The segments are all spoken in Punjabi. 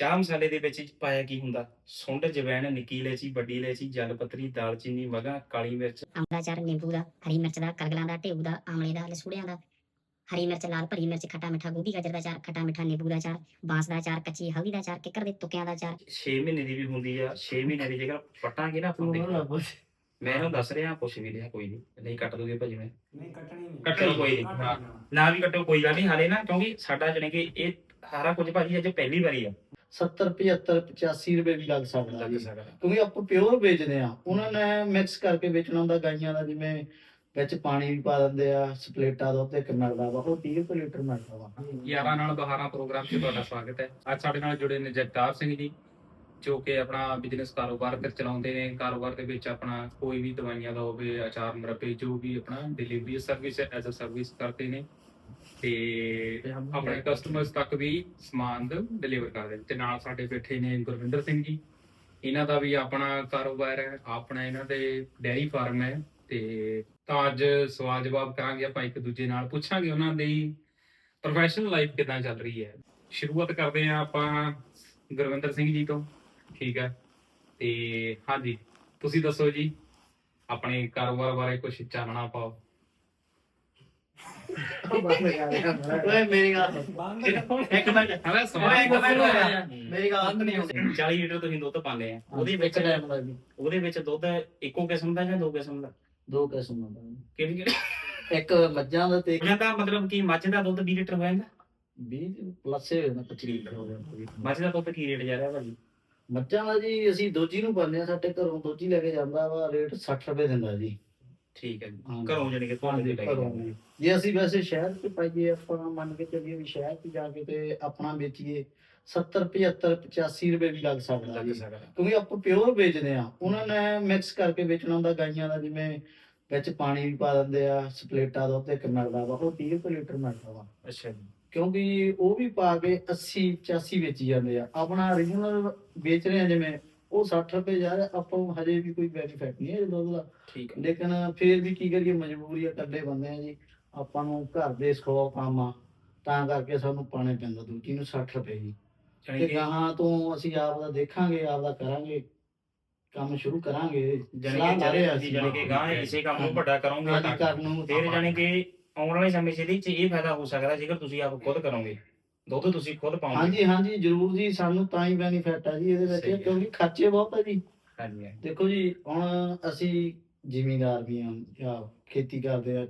ਚਾਹ ਮਸਾਲੇ ਦੇ ਵਿੱਚ ਪਾਇਆ ਕੀ ਹੁੰਦਾ? ਸੁੰਡ ਜਵੈਣ ਨਿੱਕੀ ਇਲਾਇਚੀ ਵੱਡੀ ਇਲਾਇਚੀ ਜਲ ਪੱਤਰੀ ਦਾਲਚੀਨੀ ਮਗਾ ਕਾਲੀ ਮਿਰਚ। ਦਾ ਅਚਾਰ ਨਿੰਬੂ ਦਾ ਹਰੀ ਮਿਰਚ ਦਾ ਕਰਗਲਾਂ ਦਾ ਢੇਊ ਦਾ ਆਮਲੇ ਦਾ ਲਸੂੜਿਆਂ ਦਾ। ਹਰੀ ਮਿਰਚ ਲਾਲ ਭਰੀ ਮਿਰਚ ਖੱਟਾ ਮਿੱਠਾ ਗੋਭੀ ਗਾਜਰ ਦਾ ਅਚਾਰ ਖੱਟਾ ਮਿੱਠਾ ਨਿੰਬੂ ਦਾ ਅਚਾਰ ਬਾਂਸ ਦਾ ਅਚਾਰ ਕੱਚੀ ਹਲਦੀ ਦਾ ਅਚਾਰ ਕਿੱਕਰ ਦੇ ਤੁਕਿਆਂ ਦਾ ਅਚਾਰ 6 ਮਹੀਨੇ ਦੀ ਵੀ ਹੁੰਦੀ ਆ 6 ਮਹੀਨੇ ਦੀ ਜੇਕਰ ਪਟਾਂਗੇ ਨਾ ਆਪਾਂ ਦੇਖੋ। ਮੈਂ ਇਹਨੂੰ ਦੱਸ ਰਿਹਾ ਕੁਛ ਵੀ ਲਿਆ ਕੋਈ ਨਹੀਂ ਨਹੀਂ ਕੱਟ ਦੋਗੇ ਭਾਜੀ ਮੈਂ। ਨਹੀਂ ਕੱਟਣੀ ਨਹੀਂ। ਕੱਟਣੀ ਕੋਈ ਨਹੀਂ, ਹਾਂ। ਨਾ ਵੀ ਕੱਟੋ ਕੋਈ ਗੱਲ ਨਹੀਂ ਹਾਲੇ ਨਾ ਕਿਉਂਕਿ ਸਾਡਾ ਜਾਣੀ ਕਿ ਇਹ ਸਾਰਾ ਕੁਝ ਭਾਜੀ ਅੱਜ ਪਹਿਲੀ ਵਾਰੀ ਆ। 70 75 85 ਰੁਪਏ ਵੀ ਲੱਗ ਸਕਦਾ ਜੀ। ਕਿਉਂਕਿ ਆਪਾਂ ਪਿਓਰ ਵੇਚਦੇ ਆ ਉਹਨਾਂ ਨੇ ਮਿਕਸ ਕਰਕੇ ਵੇਚਣਾ ਹੁੰਦਾ ਗਾਈਆਂ ਦਾ ਜਿਵੇਂ ਵਿੱਚ ਪਾਣੀ ਵੀ ਪਾ ਦਿੰਦੇ ਆ ਸਪਲੇਟਾ ਦੁੱਧ ਇੱਕ ਮਿਲਦਾ ਵਾ ਉਹ 30 ਰੁਪਏ ਲੀਟਰ ਮਿਲਦਾ ਵਾ। ਯਾਰਾਂ ਨਾਲ ਬਹਾਰਾਂ ਪ੍ਰੋਗਰਾਮ 'ਚ ਤੁਹਾਡਾ ਸਵਾਗਤ ਹੈ। ਅੱਜ ਸਾਡੇ ਨਾਲ ਜੁੜੇ ਨੇ ਜਗਤਾਰ ਸਿੰਘ ਜੀ ਜੋ ਕਿ ਆਪਣਾ ਬਿਜ਼ਨਸ ਕਾਰੋਬਾਰ ਕਰ ਚਲਾਉਂਦੇ ਨੇ। ਕਾਰੋਬਾਰ ਦੇ ਵਿੱਚ ਆਪਣਾ ਕੋਈ ਵੀ ਦਵਾਈਆਂ ਦਾ ਹੋਵੇ ਅਚਾਰ ਮੁਰੱਬੇ ਜੋ ਵੀ ਆਪਣਾ delivery service as a service ਕਰਦੇ ਨੇ। ਤੇ ਆਪਣੇ ਕਸਟਮਰਸ ਤੱਕ ਵੀ ਸਮਾਨ ਡਿਲੀਵਰ ਕਰਦੇ ਨੇ। ਤੇ ਨਾਲ ਸਾਡੇ ਬੈਠੇ ਨੇ ਗੁਰਵਿੰਦਰ ਸਿੰਘ ਜੀ। ਇਹਨਾਂ ਦਾ ਵੀ ਆਪਣਾ ਕਾਰੋਬਾਰ ਹੈ, ਆਪਣਾ ਇਹਨਾਂ ਦੇ ਡੈਰੀ ਫਾਰਮ ਹੈ। ਤੇ ਤਾਂ ਅੱਜ ਸਵਾਲ ਜਵਾਬ ਕਰਾਂਗੇ, ਆਪਾਂ ਇੱਕ ਦੂਜੇ ਨਾਲ ਪੁੱਛਾਂਗੇ ਉਹਨਾਂ ਦੀ ਪ੍ਰੋਫੈਸ਼ਨਲ ਲਾਈਫ ਕਿਦਾਂ ਚੱਲ ਰਹੀ ਹੈ। ਸ਼ੁਰੂਆਤ ਕਰਦੇ ਹਾਂ ਆਪਾਂ ਗੁਰਵਿੰਦਰ ਸਿੰਘ ਜੀ ਤੋਂ, ਠੀਕ ਹੈ? ਤੇ ਹਾਂਜੀ, ਤੁਸੀਂ ਦੱਸੋ ਜੀ, ਆਪਣੇ ਕਾਰੋਬਾਰ ਬਾਰੇ ਕੁਝ ਚਾਨਣਾ ਪਾਓ। ਓਏ ਮੇਰੀ ਗੱਲ ਇੱਕ ਮਿੰਟ ਹਲਾ ਸਵਾਲ ਇੱਕ ਮਿੰਟ। ਹੋਇਆ। ਮੇਰੀ ਮੇਰੀ ਗੱਲ ਨਹੀਂ ਹੁੰਦੀ 40 ਲੀਟਰ ਤੁਸੀਂ ਦੁੱਧ ਪਾਉਂਦੇ ਆ। ਉਹਦੇ ਵਿੱਚ ਟਾਈਮ ਦਾ ਜੀ। ਉਹਦੇ ਵਿੱਚ ਦੁੱਧ ਇੱਕੋ ਕਿਸਮ ਦਾ ਜਾਂ ਦੋ ਕਿਸਮ ਦਾ? ਦੋ ਕਿਸਮਾਂ ਦਾ ਕਿਹੜੀ ਕਿਹੜੀ? ਇੱਕ ਮੱਝਾਂ ਦਾ ਤੇ ਇਹਨਾਂ ਦਾ ਮਤਲਬ ਕੀ ਮੱਝ ਦਾ ਦੁੱਧ 20 ਲੀਟਰ ਹੋ ਜਾਂਦਾ 20 ਪਲੱਸ ਹੋ ਜਾਂਦਾ 25 ਲੀਟਰ ਹੋ ਜਾਂਦਾ ਮੱਝ ਦਾ ਦੁੱਧ ਕੀ ਰੇਟ ਜਾ ਰਿਹਾ ਭਾਜੀ? ਮੱਝਾਂ ਦਾ ਜੀ ਅਸੀਂ ਦੋਜੀ ਨੂੰ ਪਾਉਂਦੇ ਆ ਸਾਡੇ ਘਰੋਂ ਦੋਜੀ ਲੈ ਕੇ ਜਾਂਦਾ ਵਾ ਰੇਟ 60 ਰੁਪਏ ਦਿੰਦਾ ਜੀ। ਠੀਕ ਹੈ ਜੀ। ਘਰੋਂ ਜਾਣੀ ਕਿ ਤੁਹਾਨੂੰ ਦੇ ਲੈ ਕੇ ਘਰੋਂ ਜਾਂਦੇ ਜੀ। ਜੇ ਅਸੀਂ ਵੈਸੇ ਸ਼ਹਿਰ 'ਚ ਪਾਈਏ ਆਪਾਂ ਮੰਨ ਕੇ ਚੱਲੀਏ ਵੀ ਸ਼ਹਿਰ 'ਚ ਜਾ ਕੇ ਤੇ ਆਪਣਾ ਵੇਚੀਏ 70 75 85 ਰੁਪਏ ਵੀ ਲੱਗ ਸਕਦਾ ਲੱਗ ਜੀ। ਸਕਦਾ। ਕਿਉਂਕਿ ਆਪਾਂ ਪਿਓਰ ਵੇਚਦੇ ਆ ਉਹਨਾਂ ਨੇ ਮਿਕਸ ਕਰਕੇ ਵੇਚਣਾ ਹੁੰਦਾ ਗਾਈਆਂ ਦਾ ਜਿਵੇਂ ਵਿੱਚ ਪਾਣੀ ਵੀ ਪਾ ਦਿੰਦੇ ਆ ਸਪਲੇਟਾ ਦੁੱਧ ਇੱਕ ਮਿਲਦਾ ਵਾ ਉਹ 30 ਰੁਪਏ ਲੀਟਰ ਮਿਲਦਾ ਵਾ। ਅੱਛਾ ਜੀ। ਕਿਉਂਕਿ ਉਹ ਵੀ ਪਾ ਕੇ 80 85 ਵੇਚੀ ਜਾਂਦੇ ਆ। ਆਪਣਾ origignal ਵੇਚ ਰਹੇ ਆ ਜਿਵੇਂ ਉਹ 60 ਰੁਪਏ ਜਾ ਰਿਹਾ ਆਪਾਂ ਨੂੰ ਹਜੇ ਵੀ ਕੋਈ ਬੈਨੀਫਿਟ ਨਹੀਂ ਹੈ ਦੁੱਧ ਦਾ ਠੀਕ ਹੈ। ਲੇਕਿਨ ਫਿਰ ਵੀ ਕੀ ਕਰੀਏ ਮਜਬੂਰੀ ਆ ਇਕੱਲੇ ਬੰਦੇ ਆ ਜੀ। ਆਪਾਂ ਨੂੰ ਘਰ ਦੇ ਸੌ ਕੰਮ ਆ ਤਾਂ ਕਰਕੇ ਸਾਨੂੰ ਪਾਣੇ ਪੈਂਦਾ ਦੂਜੀ ਨੂੰ 60 ਰੁਪਏ ਜੀ। ਜਾਣੀ ਤੇ ਕਿ ਗਾਹਾਂ ਤੋਂ ਅਸੀਂ ਆਪ ਦਾ ਦੇਖਾਂਗੇ ਆਪ ਦਾ ਕਰਾਂਗੇ ਕੰਮ ਸ਼ੁਰੂ ਕਰਾਂਗੇ। ਸਲਾਹ ਕਿ ਲੈ ਰਹੇ ਆ ਅਸੀਂ। ਜਾਣੀ ਕਿ ਗਾਂ ਇਸੇ ਕੰਮ ਨੂੰ ਵੱਡਾ ਕਰੋਗੇ ਹਾਂਜੀ ਤਾਂ। ਕਰਨ ਨੂੰ ਫਿਰ ਜਾਣੀ ਕਿ ਆਉਣ ਵਾਲੇ ਸਮੇਂ 'ਚ ਇਹਦੇ 'ਚ ਇਹ ਫਾਇਦਾ ਹੋ ਸਕਦਾ ਜੇਕਰ ਤੁਸੀਂ ਆਪ ਖੁਦ ਕਰੋਗੇ। ਦੁੱਧ ਤੁਸੀਂ ਖੁਦ ਪਾਓਗੇ ਹਾਂਜੀ ਹਾਂਜੀ ਜ਼ਰੂਰ ਜੀ ਸਾਨੂੰ ਤਾਂ ਹੀ ਬੈਨੀਫਿਟ ਆ ਜੀ ਇਹਦੇ ਸਹੀ ਹੈ। ਵਿੱਚ ਕਿਉਂਕਿ ਖਰਚੇ ਬਹੁਤ ਆ ਜੀ। ਹਾਂਜੀ ਹਾਂਜੀ। ਦੇਖੋ ਜੀ ਹੁਣ ਅਸੀਂ ਜ਼ਿਮੀਂਦਾਰ ਵੀ ਹਾਂ ਜਾਂ ਖੇਤੀ ਕਰਦੇ ਆ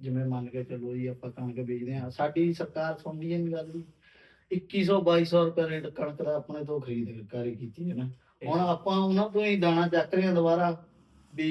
ਜਿਵੇਂ ਮੰਨ ਕੇ ਚੱਲੋ ਜੀ ਆਪਾਂ ਕਣਕ ਬੀਜਦੇ ਆ ਸਾਡੀ ਸਰਕਾਰ ਸੁਣਦੀ ਨਹੀਂ ਗੱਲ ਜੀ। 2100 2200 ਰੁਪਏ ਰੇਟ ਕਣਕ ਦਾ ਆਪਣੇ ਤੋਂ ਖਰੀਦਦਾਰੀ ਕੀਤੀ ਹੈ ਨਾ। ਹੁਣ ਆਪਾਂ ਉਹਨਾਂ ਤੋਂ ਹੀ ਦਾਣਾ ਚੱਕ ਰਹੇ ਆ ਦੁਬਾਰਾ ਵੀ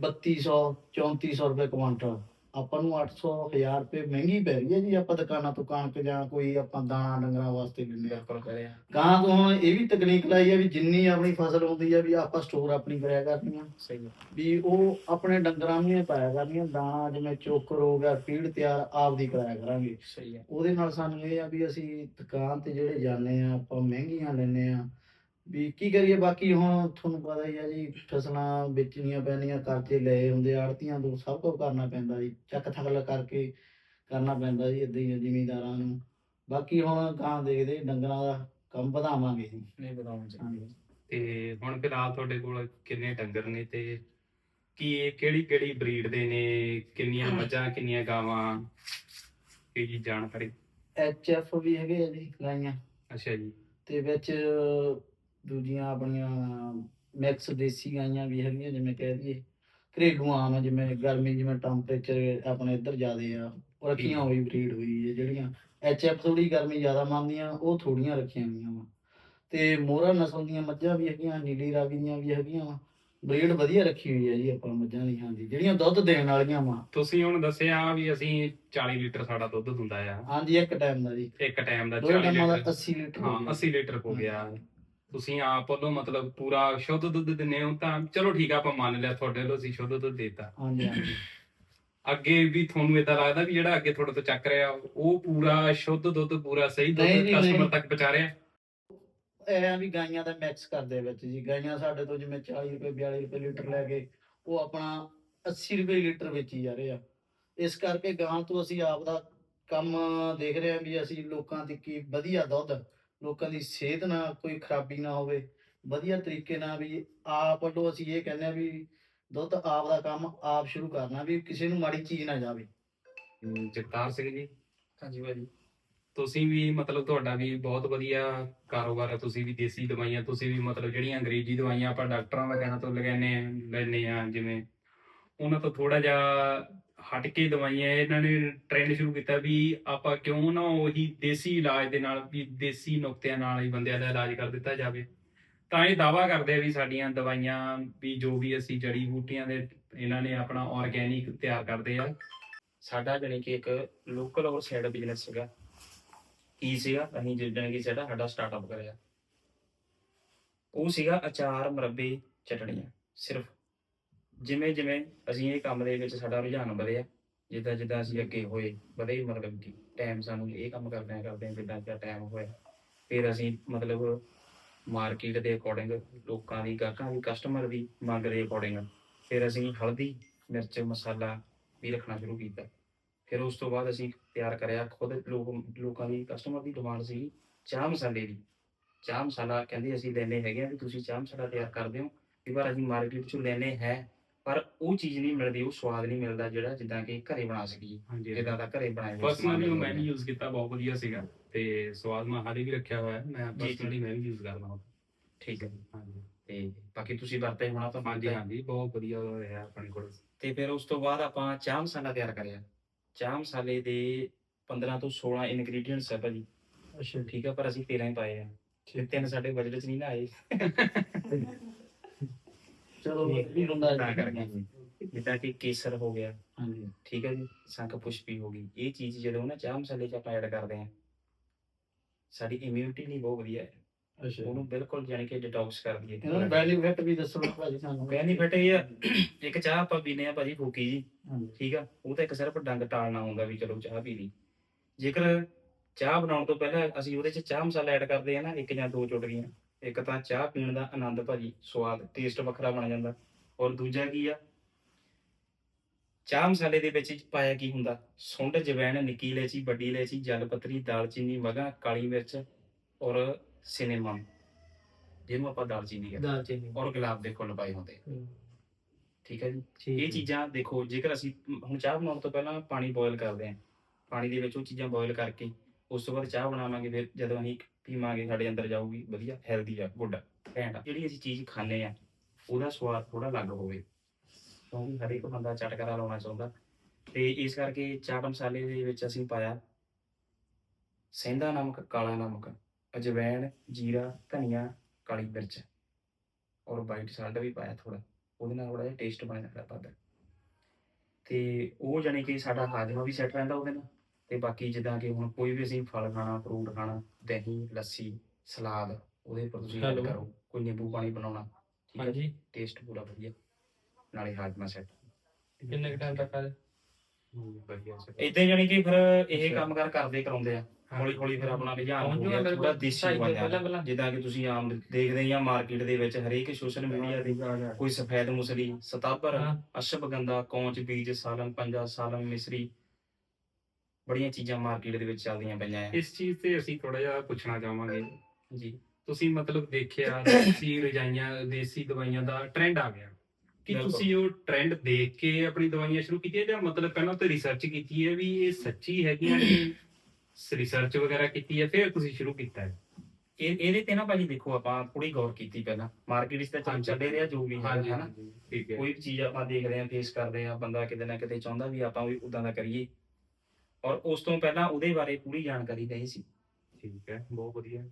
3200 3400 ਰੁਪਏ ਕੁਆਂਟਲ ਆਪਾਂ ਨੂੰ 800 1000 ਰੁਪਏ ਮਹਿੰਗੀ ਪੈ ਰਹੀ ਹੈ ਜੀ ਆਪਾਂ ਦੁਕਾਨਾਂ ਤੋਂ ਕਣਕ ਜਾਂ ਕੋਈ ਆਪਾਂ ਦਾਣਾ ਡੰਗਰਾਂ ਵਾਸਤੇ ਲੈਂਦੇ ਆ ਬਿਲਕੁਲ ਕਰਿਆ। ਗਾਂ ਤੋਂ ਹੁਣ ਇਹ ਵੀ ਤਕਨੀਕ ਲਾਈ ਆ ਵੀ ਜਿੰਨੀ ਆਪਣੀ ਫਸਲ ਹੁੰਦੀ ਆ ਵੀ ਆਪਾਂ ਸਟੋਰ ਆਪਣੀ ਕਰਿਆ ਕਰਨੀ ਆ। ਸਹੀ ਹੈ ਵੀ ਉਹ ਆਪਣੇ ਡੰਗਰਾਂ ਨੂੰ ਹੀ ਪਾਇਆ ਕਰਨੀਆਂ ਦਾਣਾ ਜਿਵੇਂ ਚੋਕਰ ਹੋ ਗਿਆ ਫੀਡ ਤਿਆਰ ਆਪਦੀ ਕਰਾਇਆ ਕਰਾਂਗੇ। ਸਹੀ ਹੈ। ਉਹਦੇ ਨਾਲ ਸਾਨੂੰ ਇਹ ਆ ਵੀ ਅਸੀਂ ਦੁਕਾਨ ਤੇ ਜਿਹੜੇ ਜਾਂਦੇ ਆ ਆਪਾਂ ਮਹਿੰਗੀਆਂ ਲੈਨੇ ਆ ਵੀ ਕੀ ਕਰੀਏ ਬਾਕੀ ਹੁਣ ਤੁਹਾਨੂੰ ਪਤਾ ਹੀ ਆ ਜੀ ਫਸਲਾਂ ਵੇਚਣੀਆਂ ਪੈਂਦੀਆਂ ਕਰਜ਼ੇ ਲਏ ਹੁੰਦੇ ਆੜਤੀਆਂ ਤੋਂ ਸਭ ਕੁਝ ਕਰਨਾ ਪੈਂਦਾ ਜੀ ਚੱਕ ਥਕਲ ਕਰਕੇ ਕਰਨਾ ਪੈਂਦਾ ਜੀ ਇਦਾਂ ਹੀ ਜ਼ਿਮੀਂਦਾਰਾਂ ਨੂੰ। ਬਾਕੀ ਹੁਣ ਗਾਂ ਦੇਖਦੇ ਡੰਗਰਾਂ ਦਾ ਕੰਮ ਵਧਾਵਾਂਗੇ ਜੀ। ਨਹੀਂ ਬਤਾਉਂ ਹਾਂਜੀ। ਤੇ ਹੁਣ ਫਿਲਹਾਲ ਤੁਹਾਡੇ ਕੋਲ ਕਿੰਨੇ ਡੰਗਰ ਨੇ ਤੇ ਕੀ ਇਹ ਕਿਹੜੀ ਕਿਹੜੀ ਬਰੀਡ ਦੇ ਨੇ ਕਿੰਨੀਆਂ ਮੱਝਾਂ ਕਿੰਨੀਆਂ ਗਾਵਾਂ ਜੀ ਜਾਣਕਾਰੀ। ਐਚ ਐਫ ਵੀ ਹੈਗੇ ਆ ਜੀ ਗਾਈਆਂ ਅੱਛਾ ਜੀ। ਤੇ ਵਿੱਚ ਦੂਜੀਆਂ ਆਪਣੀਆਂ ਮਿਕਸ ਦੇਸੀ ਗਾਈਆਂ ਵੀ ਹੈਗੀਆਂ ਜਿਵੇਂ ਕਹਿ ਦਈਏ। ਘਰੇਲੂ ਆਮ ਆ, ਜਿਵੇਂ ਗਰਮੀ ਜਿਵੇਂ ਟੈਂਪਰੇਚਰ ਆਪਣੇ ਇੱਧਰ ਜ਼ਿਆਦੇ ਆ ਉਹ ਰੱਖੀਆਂ ਹੋਈ ਬਰੀਡ ਹੋਈ ਹੈ ਜਿਹੜੀਆਂ ਐਚ ਐਫ ਥੋੜੀ ਗਰਮੀ ਜ਼ਿਆਦਾ ਮੰਨਦੀਆਂ ਉਹ ਥੋੜੀਆਂ ਰੱਖੀਆਂ ਹੋਈਆਂ ਵਾ। ਤੇ ਮੋਹਰਾ ਨਸਲ ਦੀਆਂ ਮੱਝਾਂ ਵੀ ਹੈਗੀਆਂ ਨੀਲੀ ਰਾਵੀ ਦੀਆਂ ਵੀ ਹੈਗੀਆਂ ਵਾ। ਬਰੀਡ ਵਧੀਆ ਰੱਖੀ ਹੋਈ ਹੈ ਜੀ ਆਪਾਂ ਮੱਝਾਂ ਦੀ ਹਾਂਜੀ। ਜਿਹੜੀਆਂ ਦੁੱਧ ਦੇਣ ਵਾਲੀਆਂ ਵਾ। ਤੁਸੀਂ ਹੁਣ ਦੱਸਿਆ ਵੀ ਅਸੀਂ 40 ਲੀਟਰ ਸਾਡਾ ਦੁੱਧ ਦਿੰਦਾ ਆ। ਹਾਂਜੀ ਇੱਕ ਟਾਈਮ ਦਾ ਜੀ। ਇੱਕ ਟਾਈਮ ਦਾ ਦੋ 40 ਟਾਈਮਾਂ ਦਾ ਲੀਟਰ। 80 ਲੀਟਰ ਹਾਂ ਹੋ ਗਿਆ। 80 ਲੀਟਰ ਹੋ ਗਿਆ। ਤੁਸੀਂ ਆਪ ਵੱਲੋਂ ਮਤਲਬ ਪੂਰਾ ਸ਼ੁੱਧ ਦੁੱਧ ਦਿੰਦੇ ਹੋ ਤਾਂ ਚਲੋ ਠੀਕ ਆ ਆਪਾਂ ਮੰਨ ਲਿਆ ਤੁਹਾਡੇ ਵੱਲੋਂ ਅਸੀਂ ਸ਼ੁੱਧ ਦੁੱਧ ਦੇਤਾ। ਹਾਂਜੀ ਹਾਂਜੀ। ਅੱਗੇ ਵੀ ਤੁਹਾਨੂੰ ਇਦਾਂ ਲੱਗਦਾ ਵੀ ਜਿਹੜਾ ਅੱਗੇ ਤੁਹਾਡੇ ਤੋਂ ਚੱਕ ਰਿਹਾ ਉਹ ਪੂਰਾ ਸ਼ੁੱਧ ਦੁੱਧ ਪੂਰਾ ਸਹੀ ਦੁੱਧ ਨਹੀਂ ਕਸਟਮਰ ਨਹੀਂ। ਤੱਕ ਪਹੁੰਚਾ ਰਿਹਾ? ਐ ਵੀ ਗਾਈਆਂ ਦਾ ਮਿਕਸ ਕਰਦੇ ਵਿੱਚ ਜੀ। ਗਾਈਆਂ ਸਾਡੇ ਤੋਂ ਜਿਵੇਂ 40 ਰੁਪਏ 42 ਰੁਪਏ ਲੀਟਰ ਲੈ ਕੇ ਉਹ ਆਪਣਾ 80 ਰੁਪਏ ਲੀਟਰ ਵੇਚੀ ਜਾ ਰਹੇ ਆ। ਇਸ ਕਰਕੇ ਗਾਂ ਤੋਂ ਅਸੀਂ ਆਪ ਦਾ ਕੰਮ ਦੇਖ ਰਹੇ ਆ ਵੀ ਅਸੀਂ ਲੋਕਾਂ ਤੱਕ ਕੀ ਵਧੀਆ ਦੁੱਧ ਲੋਕਾਂ ਦੀ ਸਿਹਤ ਨਾਲ ਕੋਈ ਖਰਾਬੀ ਨਾ ਹੋਵੇ। ਵਧੀਆ ਤਰੀਕੇ ਨਾਲ ਵੀ ਆਪ ਵੱਲੋਂ ਅਸੀਂ ਇਹ ਕਹਿੰਦੇ ਆ ਵੀ ਦੁੱਧ ਆਪ ਦਾ ਕੰਮ ਆਪ ਸ਼ੁਰੂ ਕਰਨਾ ਵੀ ਕਿਸੇ ਨੂੰ ਮਾੜੀ ਚੀਜ਼ ਨਾ ਜਾਵੇ। ਅਮ ਜਗਤਾਰ ਸਿੰਘ ਜੀ। ਹਾਂਜੀ ਭਾਜੀ। ਤੁਸੀਂ ਵੀ ਮਤਲਬ ਤੁਹਾਡਾ ਵੀ ਬਹੁਤ ਵਧੀਆ ਕਾਰੋਬਾਰ ਹੈ ਤੁਸੀਂ ਵੀ ਦੇਸੀ ਦਵਾਈਆਂ ਤੁਸੀਂ ਵੀ ਮਤਲਬ ਜਿਹੜੀਆਂ ਅੰਗਰੇਜ਼ੀ ਦਵਾਈਆਂ ਆਪਾਂ ਡਾਕਟਰਾਂ ਵਗੈਰਾ ਤੋਂ ਲਗਾਨੇ ਲੈਨੇ ਆ ਜਿਵੇਂ ਉਹਨਾਂ ਤੋਂ ਥੋੜਾ ਜਿਹਾ ਹਟ ਕੇ ਦਵਾਈਆਂ, ਇਹਨਾਂ ਨੇ ਟ੍ਰੈਂਡ ਸ਼ੁਰੂ ਕੀਤਾ ਵੀ ਆਪਾਂ ਕਿਉਂ ਨਾ ਉਹੀ ਦੇਸੀ ਇਲਾਜ ਦੇ ਨਾਲ, ਵੀ ਦੇਸੀ ਨੁਕਤਿਆਂ ਨਾਲ ਹੀ ਬੰਦਿਆਂ ਦਾ ਇਲਾਜ ਕਰ ਦਿੱਤਾ ਜਾਵੇ। ਤਾਂ ਇਹ ਦਾਵਾ ਕਰਦੇ ਆ ਵੀ ਸਾਡੀਆਂ ਦਵਾਈਆਂ ਵੀ ਜੋ ਵੀ ਅਸੀਂ ਜੜੀ ਬੂਟੀਆਂ ਦੇ ਇਹਨਾਂ ਨੇ ਆਪਣਾ ਆਰਗੇਨਿਕ ਤਿਆਰ ਕਰਦੇ ਆ। ਸਾਡਾ ਜਾਣੀ ਕਿ ਇੱਕ ਲੋਕਲ ਔਰ ਸਾਈਡ ਬਿਜ਼ਨਸ ਸੀਗਾ। ਕੀ ਸੀਗਾ? ਅਸੀਂ ਜਿੱਦਾਂ ਕਿ ਸਾਡਾ ਸਾਡਾ ਸਟਾਰਟਅਪ ਕਰਿਆ। ਉਹ ਸੀਗਾ ਅਚਾਰ, ਮੁਰੱਬੇ, ਚਟਣੀਆਂ। ਸਿਰਫ ਜਿਵੇਂ ਜਿਵੇਂ ਅਸੀਂ ਇਹ ਕੰਮ ਦੇ ਵਿੱਚ ਸਾਡਾ ਰੁਝਾਨ ਵਧਿਆ, ਜਿੱਦਾਂ ਜਿੱਦਾਂ ਅਸੀਂ ਅੱਗੇ ਹੋਏ, ਵਧੇ ਮਤਲਬ ਕਿ ਟਾਈਮ ਸਾਨੂੰ ਇਹ ਕੰਮ ਕਰਦੇ ਕਰਦੇ ਜਿੱਦਾਂ ਜਿੱਦਾਂ ਟਾਈਮ ਹੋਇਆ, ਫਿਰ ਅਸੀਂ ਮਤਲਬ ਮਾਰਕੀਟ ਦੇ ਅਕੋਰਡਿੰਗ ਲੋਕਾਂ ਦੀ, ਗਾਹਕਾਂ ਦੀ ਕਸਟਮਰ ਦੀ ਮੰਗ ਦੇ ਅਕੋਰਡਿੰਗ ਫਿਰ ਅਸੀਂ ਹਲਦੀ, ਮਿਰਚ, ਮਸਾਲਾ ਵੀ ਰੱਖਣਾ ਸ਼ੁਰੂ ਕੀਤਾ। ਫਿਰ ਉਸ ਤੋਂ ਬਾਅਦ ਅਸੀਂ ਤਿਆਰ ਕਰਿਆ ਖੁਦ ਲੋਕ, ਲੋਕਾਂ ਦੀ ਕਸਟਮਰ ਦੀ ਡਿਮਾਂਡ ਸੀ ਚਾਹ ਮਸਾਲੇ ਦੀ। ਚਾਹ ਮਸਾਲਾ ਕਹਿੰਦੇ ਅਸੀਂ ਲੈਣੇ ਹੈਗੇ ਆ ਵੀ ਤੁਸੀਂ ਚਾਹ ਮਸਾਲਾ ਤਿਆਰ ਕਰਦੇ ਹੋ ਕਈ ਵਾਰ ਅਸੀਂ ਮਾਰਕੀਟ ਚੋਂ ਲੈਣੇ ਹੈ ਪਰ ਉਹ ਚੀਜ਼ ਨਹੀਂ ਮਿਲਦੀ ਉਹ ਸਵਾਦ ਨਹੀਂ ਮਿਲਦਾ ਜਿਹੜਾ ਜਿੱਦਾਂ ਕਿ ਘਰੇ ਬਣਾ ਸਕੀਏ ਹਾਂਜੀ ਜਿੱਦਾਂ ਦਾ ਘਰੇ ਬਣਾਇਆ ਹੋਇਆ ਪਰਸਨਲੀ ਮੈਂ ਵੀ ਯੂਜ਼ ਕੀਤਾ ਬਹੁਤ ਵਧੀਆ ਸੀਗਾ ਤੇ ਸਵਾਦ ਮੈਂ ਹਾਲੇ ਵੀ ਰੱਖਿਆ ਹੋਇਆ ਹੈ ਮੈਂ। ਪਰਸਨਲੀ ਮੈਂ ਵੀ ਯੂਜ਼ ਕਰਦਾ ਹਾਂ। ਠੀਕ ਹੈ। ਹਾਂਜੀ। ਤੇ ਬਾਕੀ ਤੁਸੀਂ ਵਰਤੇ ਹੋਣਾ ਤਾਂ ਹਾਂਜੀ ਹਾਂਜੀ ਬਹੁਤ ਵਧੀਆ ਰਿਹਾ ਆਪਣੇ ਕੋਲ। ਤੇ ਫਿਰ ਉਸ ਤੋਂ ਬਾਅਦ ਆਪਾਂ ਚਾਹ ਮਸਾਲਾ ਤਿਆਰ ਕਰਿਆ। ਚਾਹ ਮਸਾਲੇ ਦੇ 15 ਤੋਂ 16 ਇਨਗਰੀਡੀਅੰਟਸ ਹੈ ਭਾਜੀ। ਅੱਛਾ ਠੀਕ ਆ ਪਰ ਅਸੀਂ 13 ਹੀ ਪਾਏ ਆ। ਤੇ ਤਿੰਨ ਸਾਡੇ ਬਜਟ 'ਚ ਨਹੀਂ ਨਾ ਆਏ। ਚਲੋ ਵੀ ਹੁੰਦਾ ਤਾਂ ਕਰਕੇ ਜਿੱਦਾਂ ਕਿ ਕੇਸਰ ਹੋ ਗਿਆ ਹਾਂਜੀ। ਠੀਕ ਹੈ ਜੀ ਸੰਖ ਪੁਸ਼ਪੀ ਹੋ ਗਈ। ਇਹ ਚੀਜ਼ ਜਦੋਂ ਨਾ ਚਾਹ ਮਸਾਲੇ 'ਚ ਆਪਾਂ ਐਡ ਕਰਦੇ ਆ ਸਾਡੀ ਇਮਿਊਨਿਟੀ ਲਈ ਬਹੁਤ ਵਧੀਆ ਹੈ। ਅੱਛਾ। ਉਹਨੂੰ ਬਿਲਕੁਲ ਜਾਣੀ ਕਿ ਡਿਟੌਕਸ ਕਰਦੀ ਹੈ ਇਹਨਾਂ ਨੂੰ ਬੈਨੀਫਿਟ ਵੀ ਦੱਸੋ ਭਾਜੀ ਸਾਨੂੰ। ਬੈਨੀਫਿਟ ਇਹ ਆ ਇੱਕ ਚਾਹ ਆਪਾਂ ਪੀਨੇ ਆ ਭਾਜੀ ਫੂਕੀ ਜੀ ਹਾਂਜੀ। ਠੀਕ ਆ? ਉਹ ਤਾਂ ਇੱਕ ਸਿਰਫ ਡੰਗ ਟਾਲਣਾ ਹੁੰਦਾ ਵੀ ਚਲੋ ਚਾਹ ਪੀ ਲਈ। ਜੇਕਰ ਚਾਹ ਬਣਾਉਣ ਤੋਂ ਪਹਿਲਾਂ ਅਸੀਂ ਉਹਦੇ 'ਚ ਚਾਹ ਮਸਾਲਾ ਐਡ ਕਰਦੇ ਆ ਨਾ ਇੱਕ ਜਾਂ ਦੋ ਚੁਟਕੀਆਂ। ਇੱਕ ਤਾਂ ਚਾਹ ਪੀਣ ਦਾ ਆਨੰਦ ਭਾਜੀ ਸਵਾਦ ਟੇਸਟ ਵੱਖਰਾ ਬਣ ਜਾਂਦਾ। ਔਰ ਦੂਜਾ ਕੀ ਆ? ਚਾਹ ਮਸਾਲੇ ਦੇ ਵਿੱਚ ਪਾਇਆ ਕੀ ਹੁੰਦਾ? ਸੁੰਡ ਜਵੈਣ ਨਿੱਕੀ ਇਲਾਇਚੀ ਵੱਡੀ ਇਲਾਇਚੀ ਜਲ ਪੱਤਰੀ ਦਾਲਚੀਨੀ ਮਗਾ ਕਾਲੀ ਮਿਰਚ ਔਰ ਸਿਨੇਮਨ ਜਿਹਨੂੰ ਆਪਾਂ ਦਾਲਚੀਨੀ ਕਹਿੰਦੇ ਦਾਲਚੀਨੀ। ਔਰ ਗੁਲਾਬ ਦੇ ਫੁੱਲ ਪਾਏ ਹੁੰਦੇ। ਠੀਕ ਹੈ ਜੀ? ਇਹ ਚੀਜ਼ਾਂ ਦੇਖੋ ਜੇਕਰ ਅਸੀਂ ਹੁਣ ਚਾਹ ਬਣਾਉਣ ਤੋਂ ਪਹਿਲਾਂ ਪਾਣੀ ਬੋਇਲ ਕਰਦੇ ਹਾਂ। ਪਾਣੀ ਦੇ ਵਿੱਚ ਉਹ ਚੀਜ਼ਾਂ ਬੋਇਲ ਕਰਕੇ ਉਸ ਤੋਂ ਬਾਅਦ ਚਾਹ ਬਣਾਵਾਂਗੇ ਫਿਰ ਜਦੋਂ ਅਸੀਂ ਪੀਵਾਂਗੇ, ਸਾਡੇ ਅੰਦਰ ਜਾਊਗੀ, ਵਧੀਆ ਹੈਲਦੀ ਆ ਗੁੱਡ ਘੈਂਟ ਆ। ਜਿਹੜੀ ਅਸੀਂ ਚੀਜ਼ ਖਾਂਦੇ ਆ, ਉਹਦਾ ਸਵਾਦ ਥੋੜਾ ਅਲੱਗ ਹੋਵੇ। ਕਿਉਂਕਿ ਹਰੇਕ ਬੰਦਾ ਚਟਕਰਾ ਲਾਉਣਾ ਚਾਹੁੰਦਾ। ਤੇ ਇਸ ਕਰਕੇ ਚਾਟ ਮਸਾਲੇ ਦੇ ਵਿੱਚ ਅਸੀਂ ਪਾਇਆ ਸੇਂਦਾ ਨਮਕ, ਕਾਲਾ ਨਮਕ ਅਜਵਾਇਣ ਜੀਰਾ, ਧਨੀਆ, ਕਾਲੀ ਮਿਰਚ। ਔਰ ਵਾਈਟ ਸਾਲਟ ਵੀ ਪਾਇਆ ਥੋੜਾ ਉਹਦੇ ਨਾਲ ਥੋੜਾ ਜਿਹਾ ਟੇਸਟ ਬਣ ਜਾਂਦਾ ਵੱਧ। ਤੇ ਉਹ ਜਾਨੀ ਕਿ ਸਾਡਾ ਹਾਜ਼ਮਾ ਵੀ ਸੈੱਟ ਰਹਿੰਦਾ ਉਹਦੇ ਨਾਲ। ਤੇ ਬਾਕੀ ਜਿੱਦਾਂ ਕਿ ਹੁਣ ਕੋਈ ਵੀ ਅਸੀਂ ਫਲ ਖਾਣਾ ਫਰੂਟ ਖਾਣਾ ਦਹੀਂ ਲੱਸੀ ਸਲਾਦ ਉਹਦੇ ਉੱਪਰ ਤੁਸੀਂ ਐਡ Hello. ਕਰੋ ਕੋਈ ਨਿੰਬੂ ਪਾਣੀ ਬਣਾਉਣਾ ਠੀਕ ਹੈ? ਹਾਂਜੀ। ਟੇਸਟ ਪੂਰਾ ਵਧੀਆ ਨਾਲੇ ਹਾਜ਼ਮਾ ਸੈੱਟ ਕਿੰਨੇ ਕ ਟਾਈਮ ਤੱਕ ਆ? ਵਧੀਆ ਇਦਾਂ ਜਾਨੀ ਕਿ ਫਿਰ ਇਹ ਅੱਛਾ। ਕੰਮ ਕਰ ਕਰਦੇ ਕਰਾਉਂਦੇ ਆ। ਹੌਲੀ ਹੌਲੀ ਫਿਰ ਆਪਣਾ ਰੁਝਾਨ ਹੋ ਪਹੁੰਚ ਗਿਆ ਮੇਰੇ ਥੋੜਾ ਕੋਲ ਦੇਸੀ ਢਾਈ ਬਣ ਦਿਨ ਪਹਿਲਾਂ ਜਾਂਦਾ ਪਹਿਲਾਂ। ਜਿੱਦਾਂ ਕਿ ਤੁਸੀਂ ਆਮ ਦੇਖਦੇ ਜਾਂ ਮਾਰਕੀਟ ਦੇ ਵਿੱਚ ਹਰੇਕ ਸੋਸ਼ਲ ਮੀਡੀਆ ਦੀ ਕੋਈ ਸਫੈਦ ਮੁਸਲੀ ਸਤਾਬਰ ਹਾਂ। ਅਸ਼ਵਗੰਧਾ ਕੌਂਚ ਬੀਜ ਸਾਲਮ ਪੰਜਾ ਸਾਲਮ ਮਿਸਰੀ ਬੜੀਆਂ ਚੀਜ਼ਾਂ ਮਾਰਕੀਟ ਦੇ ਵਿੱਚ ਚੱਲਦੀਆਂ ਪਈਆਂ ਆ। ਇਸ ਚੀਜ਼ ਤੇ ਅਸੀਂ ਥੋੜਾ ਜਿਹਾ ਪੁੱਛਣਾ ਚਾਹਾਂਗੇ। ਜੀ। ਤੁਸੀਂ ਮਤਲਬ ਦੇਖਿਆ ਦੇਸੀ ਰਜਾਈਆਂ ਦੇਸੀ ਦਵਾਈਆਂ ਦਾ ਟ੍ਰੈਂਡ ਆ ਗਿਆ। ਕਿ ਬਿਲਕੁਲ। ਤੁਸੀਂ ਉਹ ਟ੍ਰੈਂਡ ਦੇਖ ਕੇ ਆਪਣੀ ਦਵਾਈਆਂ ਸ਼ੁਰੂ ਕੀਤੀਆਂ ਜਾਂ ਮਤਲਬ ਪਹਿਲਾਂ ਤੋਂ ਰਿਸਰਚ ਕੀਤੀ ਹੈ ਵੀ ਇਹ ਸੱਚੀ ਹੈਗੀਆਂ ਨੇ? ਰਿਸਰਚ ਵਗੈਰਾ ਕੀਤੀ ਹੈ ਫਿਰ ਤੁਸੀਂ ਸ਼ੁਰੂ ਕੀਤਾ ਹੈ। ਇਹ ਇਹਦੇ ਤੇ ਨਾ ਭਾਜੀ ਦੇਖੋ ਆਪਾਂ ਥੋੜੀ ਗੌਰ ਕੀਤੀ ਪਹਿਲਾਂ। ਮਾਰਕੀਟ ਵਿੱਚ ਤਾਂ ਚੱਲ ਹਾਂਜੀ। ਚੱਲੇ ਰਿਹਾ ਜੋ ਵੀ ਹੈ ਹਨਾ? ਠੀਕ ਹੈ। ਕੋਈ ਵੀ ਚੀਜ਼ ਆਪਾਂ ਦੇਖਦੇ ਆਂ ਫੇਸ ਕਰਦੇ ਆਂ ਬੰਦਾ ਕਿਤੇ ਨਾ ਕਿਤੇ ਚਾਹੁੰਦਾ ਵੀ ਆਪਾਂ ਵੀ ਉਦਾਂ ਦਾ ਕਰੀਏ। ਔਰ ਉਸ ਤੋਂ ਪਹਿਲਾਂ ਉਹਦੇ ਬਾਰੇ ਪੂਰੀ ਜਾਣਕਾਰੀ ਨਹੀਂ ਸੀ। ਠੀਕ ਹੈ ਬਹੁਤ ਵਧੀਆ।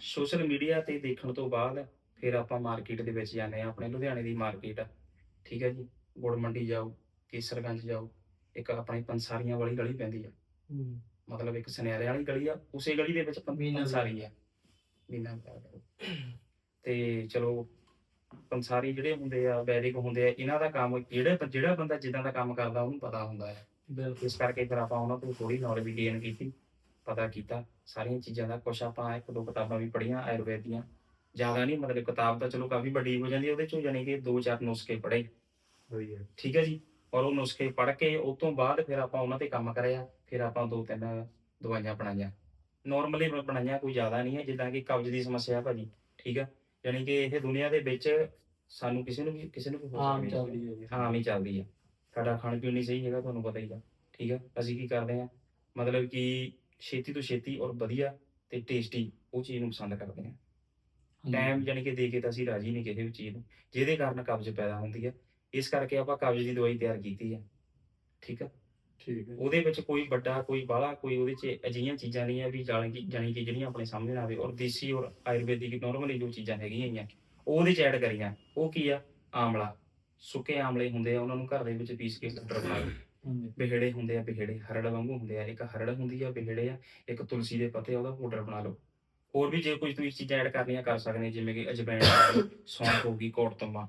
ਸੋਸ਼ਲ ਮੀਡੀਆ ਤੇ ਦੇਖਣ ਤੋਂ ਬਾਅਦ ਫਿਰ ਆਪਾਂ ਮਾਰਕੀਟ ਦੇ ਵਿੱਚ ਜਾਂਦੇ ਆ ਆਪਣੇ ਲੁਧਿਆਣੇ ਦੀ ਮਾਰਕੀਟ। ਠੀਕ ਹੈ ਜੀ ਗੁੜ ਮੰਡੀ ਜਾਓ ਕੇਸਰਗੰਜ ਜਾਓ ਇੱਕ ਆਪਣੀ ਪੰਸਾਰੀਆਂ ਵਾਲੀ ਗਲੀ ਪੈਂਦੀ ਆ। ਮਤਲਬ ਇੱਕ ਸੁਨਿਆਰੇ ਵਾਲੀ ਗਲੀ ਆ ਉਸੇ ਗਲੀ ਦੇ ਵਿੱਚ ਪੰਸਾਰੀ ਆ। ਮੀਨਾ। ਤੇ ਚਲੋ ਪੰਸਾਰੀ ਜਿਹੜੇ ਹੁੰਦੇ ਆ ਵੈਦਿਕ ਹੁੰਦੇ ਆ ਇਹਨਾਂ ਦਾ ਕੰਮ ਜਿਹੜੇ ਜਿਹੜਾ ਬੰਦਾ ਜਿੱਦਾਂ ਦਾ ਕੰਮ ਕਰਦਾ ਉਹਨੂੰ ਪਤਾ ਹੁੰਦਾ ਹੈ ਬਿਲਕੁਲ। ਇਸ ਕਰਕੇ ਫਿਰ ਆਪਾਂ ਉਹਨਾਂ ਤੋਂ ਥੋੜੀ ਨੌਲੇਜ ਗੇਨ ਕੀਤੀ ਪਤਾ ਕੀਤਾ। ਸਾਰੀਆਂ ਚੀਜ਼ਾਂ ਦਾ ਕੁਛ ਆਪਾਂ ਇੱਕ ਦੋ ਕਿਤਾਬਾਂ ਵੀ ਪੜ੍ਹੀਆਂ ਆਯੁਰਵੇਦ ਦੀਆਂ। ਜ਼ਿਆਦਾ ਨਹੀਂ ਮਤਲਬ ਕਿਤਾਬ ਤਾਂ ਚਲੋ ਕਾਫੀ ਵੱਡੀ ਹੋ ਜਾਂਦੀ ਹੈ ਉਹਦੇ ਚੋਂ ਜਾਣੀ ਕਿ ਦੋ ਚਾਰ ਨੁਸਖੇ ਪੜ੍ਹੇ। ਵਧੀਆ ਠੀਕ ਹੈ ਜੀ? ਔਰ ਉਹ ਨੁਸਖੇ ਪੜ੍ਹ ਕੇ ਉਸ ਤੋਂ ਬਾਅਦ ਫਿਰ ਆਪਾਂ ਉਹਨਾਂ ਤੇ ਕੰਮ ਕਰਿਆ ਫਿਰ ਆਪਾਂ ਦੋ ਤਿੰਨ ਦਵਾਈਆਂ ਬਣਾਈਆਂ। ਨਾਰਮਲੀ ਬਣਾਈਆਂ ਕੋਈ ਜ਼ਿਆਦਾ ਨਹੀਂ ਹੈ ਜਿੱਦਾਂ ਕਿ ਕਬਜ਼ ਦੀ ਸਮੱਸਿਆ ਭਾਜੀ ਠੀਕ ਆ ਯਾਨੀ ਕਿ ਇਹ ਦੁਨੀਆ ਦੇ ਵਿੱਚ ਸਾਨੂੰ ਕਿਸੇ ਨੂੰ ਵੀ ਕਿਸੇ ਨੂੰ ਵੀ ਹੋ ਆਮ ਸਕਦੀ ਹੈ। ਚੱਲਦੀ ਹੈ ਜੀ ਆਮ ਹੀ ਚੱਲਦੀ ਆ ਸਾਡਾ ਖਾਣ ਪੀਣ ਨਹੀਂ ਸਹੀ ਹੈਗਾ ਤੁਹਾਨੂੰ ਪਤਾ ਹੀ ਆ ਠੀਕ ਆ? ਅਸੀਂ ਕੀ ਕਰਦੇ ਆ? ਮਤਲਬ ਕਿ ਛੇਤੀ ਤੋਂ ਛੇਤੀ ਔਰ ਵਧੀਆ ਤੇ ਟੇਸਟੀ ਉਹ ਚੀਜ਼ ਨੂੰ ਪਸੰਦ ਕਰਦੇ ਆ। ਟਾਈਮ ਯਾਨੀ ਕਿ ਦੇ ਕੇ ਤਾਂ ਅਸੀਂ ਰਾਜੀ ਨਹੀਂ ਕਿਸੇ ਵੀ ਚੀਜ਼ ਨੂੰ ਜਿਹਦੇ ਕਾਰਨ ਕਬਜ਼ ਪੈਦਾ ਹੁੰਦੀ ਹੈ ਇਸ ਕਰਕੇ ਆਪਾਂ ਕਬਜ਼ ਦੀ ਦਵਾਈ ਤਿਆਰ ਕੀਤੀ ਹੈ ਠੀਕ ਆ? ਠੀਕ ਹੈ ਉਹਦੇ ਵਿੱਚ ਕੋਈ ਵੱਡਾ ਕੋਈ ਬਾਹਲਾ ਕੋਈ ਉਹਦੇ 'ਚ ਅਜਿਹੀਆਂ ਚੀਜ਼ਾਂ ਨਹੀਂ ਆ ਵੀ ਜਾਣੀ ਕਿ ਜਾਣੀ ਕਿ ਜਿਹੜੀਆਂ ਆਪਣੇ ਸਾਹਮਣੇ ਆਵੇ ਔਰ ਦੇਸੀ ਔਰ ਆਯੁਰਵੈਦਿਕ ਨਾਰਮਲੀ ਜੋ ਚੀਜ਼ਾਂ ਹੈਗੀਆਂ ਉਹ ਉਹਦੇ 'ਚ ਐਡ ਕਰੀਆਂ। ਉਹ ਕੀ ਆ? ਆਮਲਾ। ਸੁੱਕੇ ਆਮਲੇ ਹੁੰਦੇ ਆ ਉਹਨਾਂ ਨੂੰ ਘਰ ਦੇ ਵਿੱਚ ਪੀਸ ਕੇ ਪਾਊਡਰ ਬਣਾ ਲਓ। ਬਿਹੜੇ ਹੁੰਦੇ ਆ ਬਿਹੜੇ ਹਰੜ ਵਾਂਗੂ ਹੁੰਦੇ ਆ। ਇੱਕ ਹਰੜ ਹੁੰਦੀ ਆ ਬਿਹੜੇ ਆ ਇੱਕ ਤੁਲਸੀ ਦੇ ਪੱਤੇ ਆ, ਉਹਦਾ ਪਾਊਡਰ ਬਣਾ ਲਓ। ਹੋਰ ਵੀ ਜੇ ਕੋਈ ਤੁਸੀਂ ਚੀਜ਼ਾਂ ਐਡ ਕਰਨੀਆਂ ਕਰ ਸਕਦੇ ਜਿਵੇਂ ਕਿ ਅਜਵਾਇਣ ਸੌਂਫ ਹੋਗੀ ਕੋੜਤੰਬਾ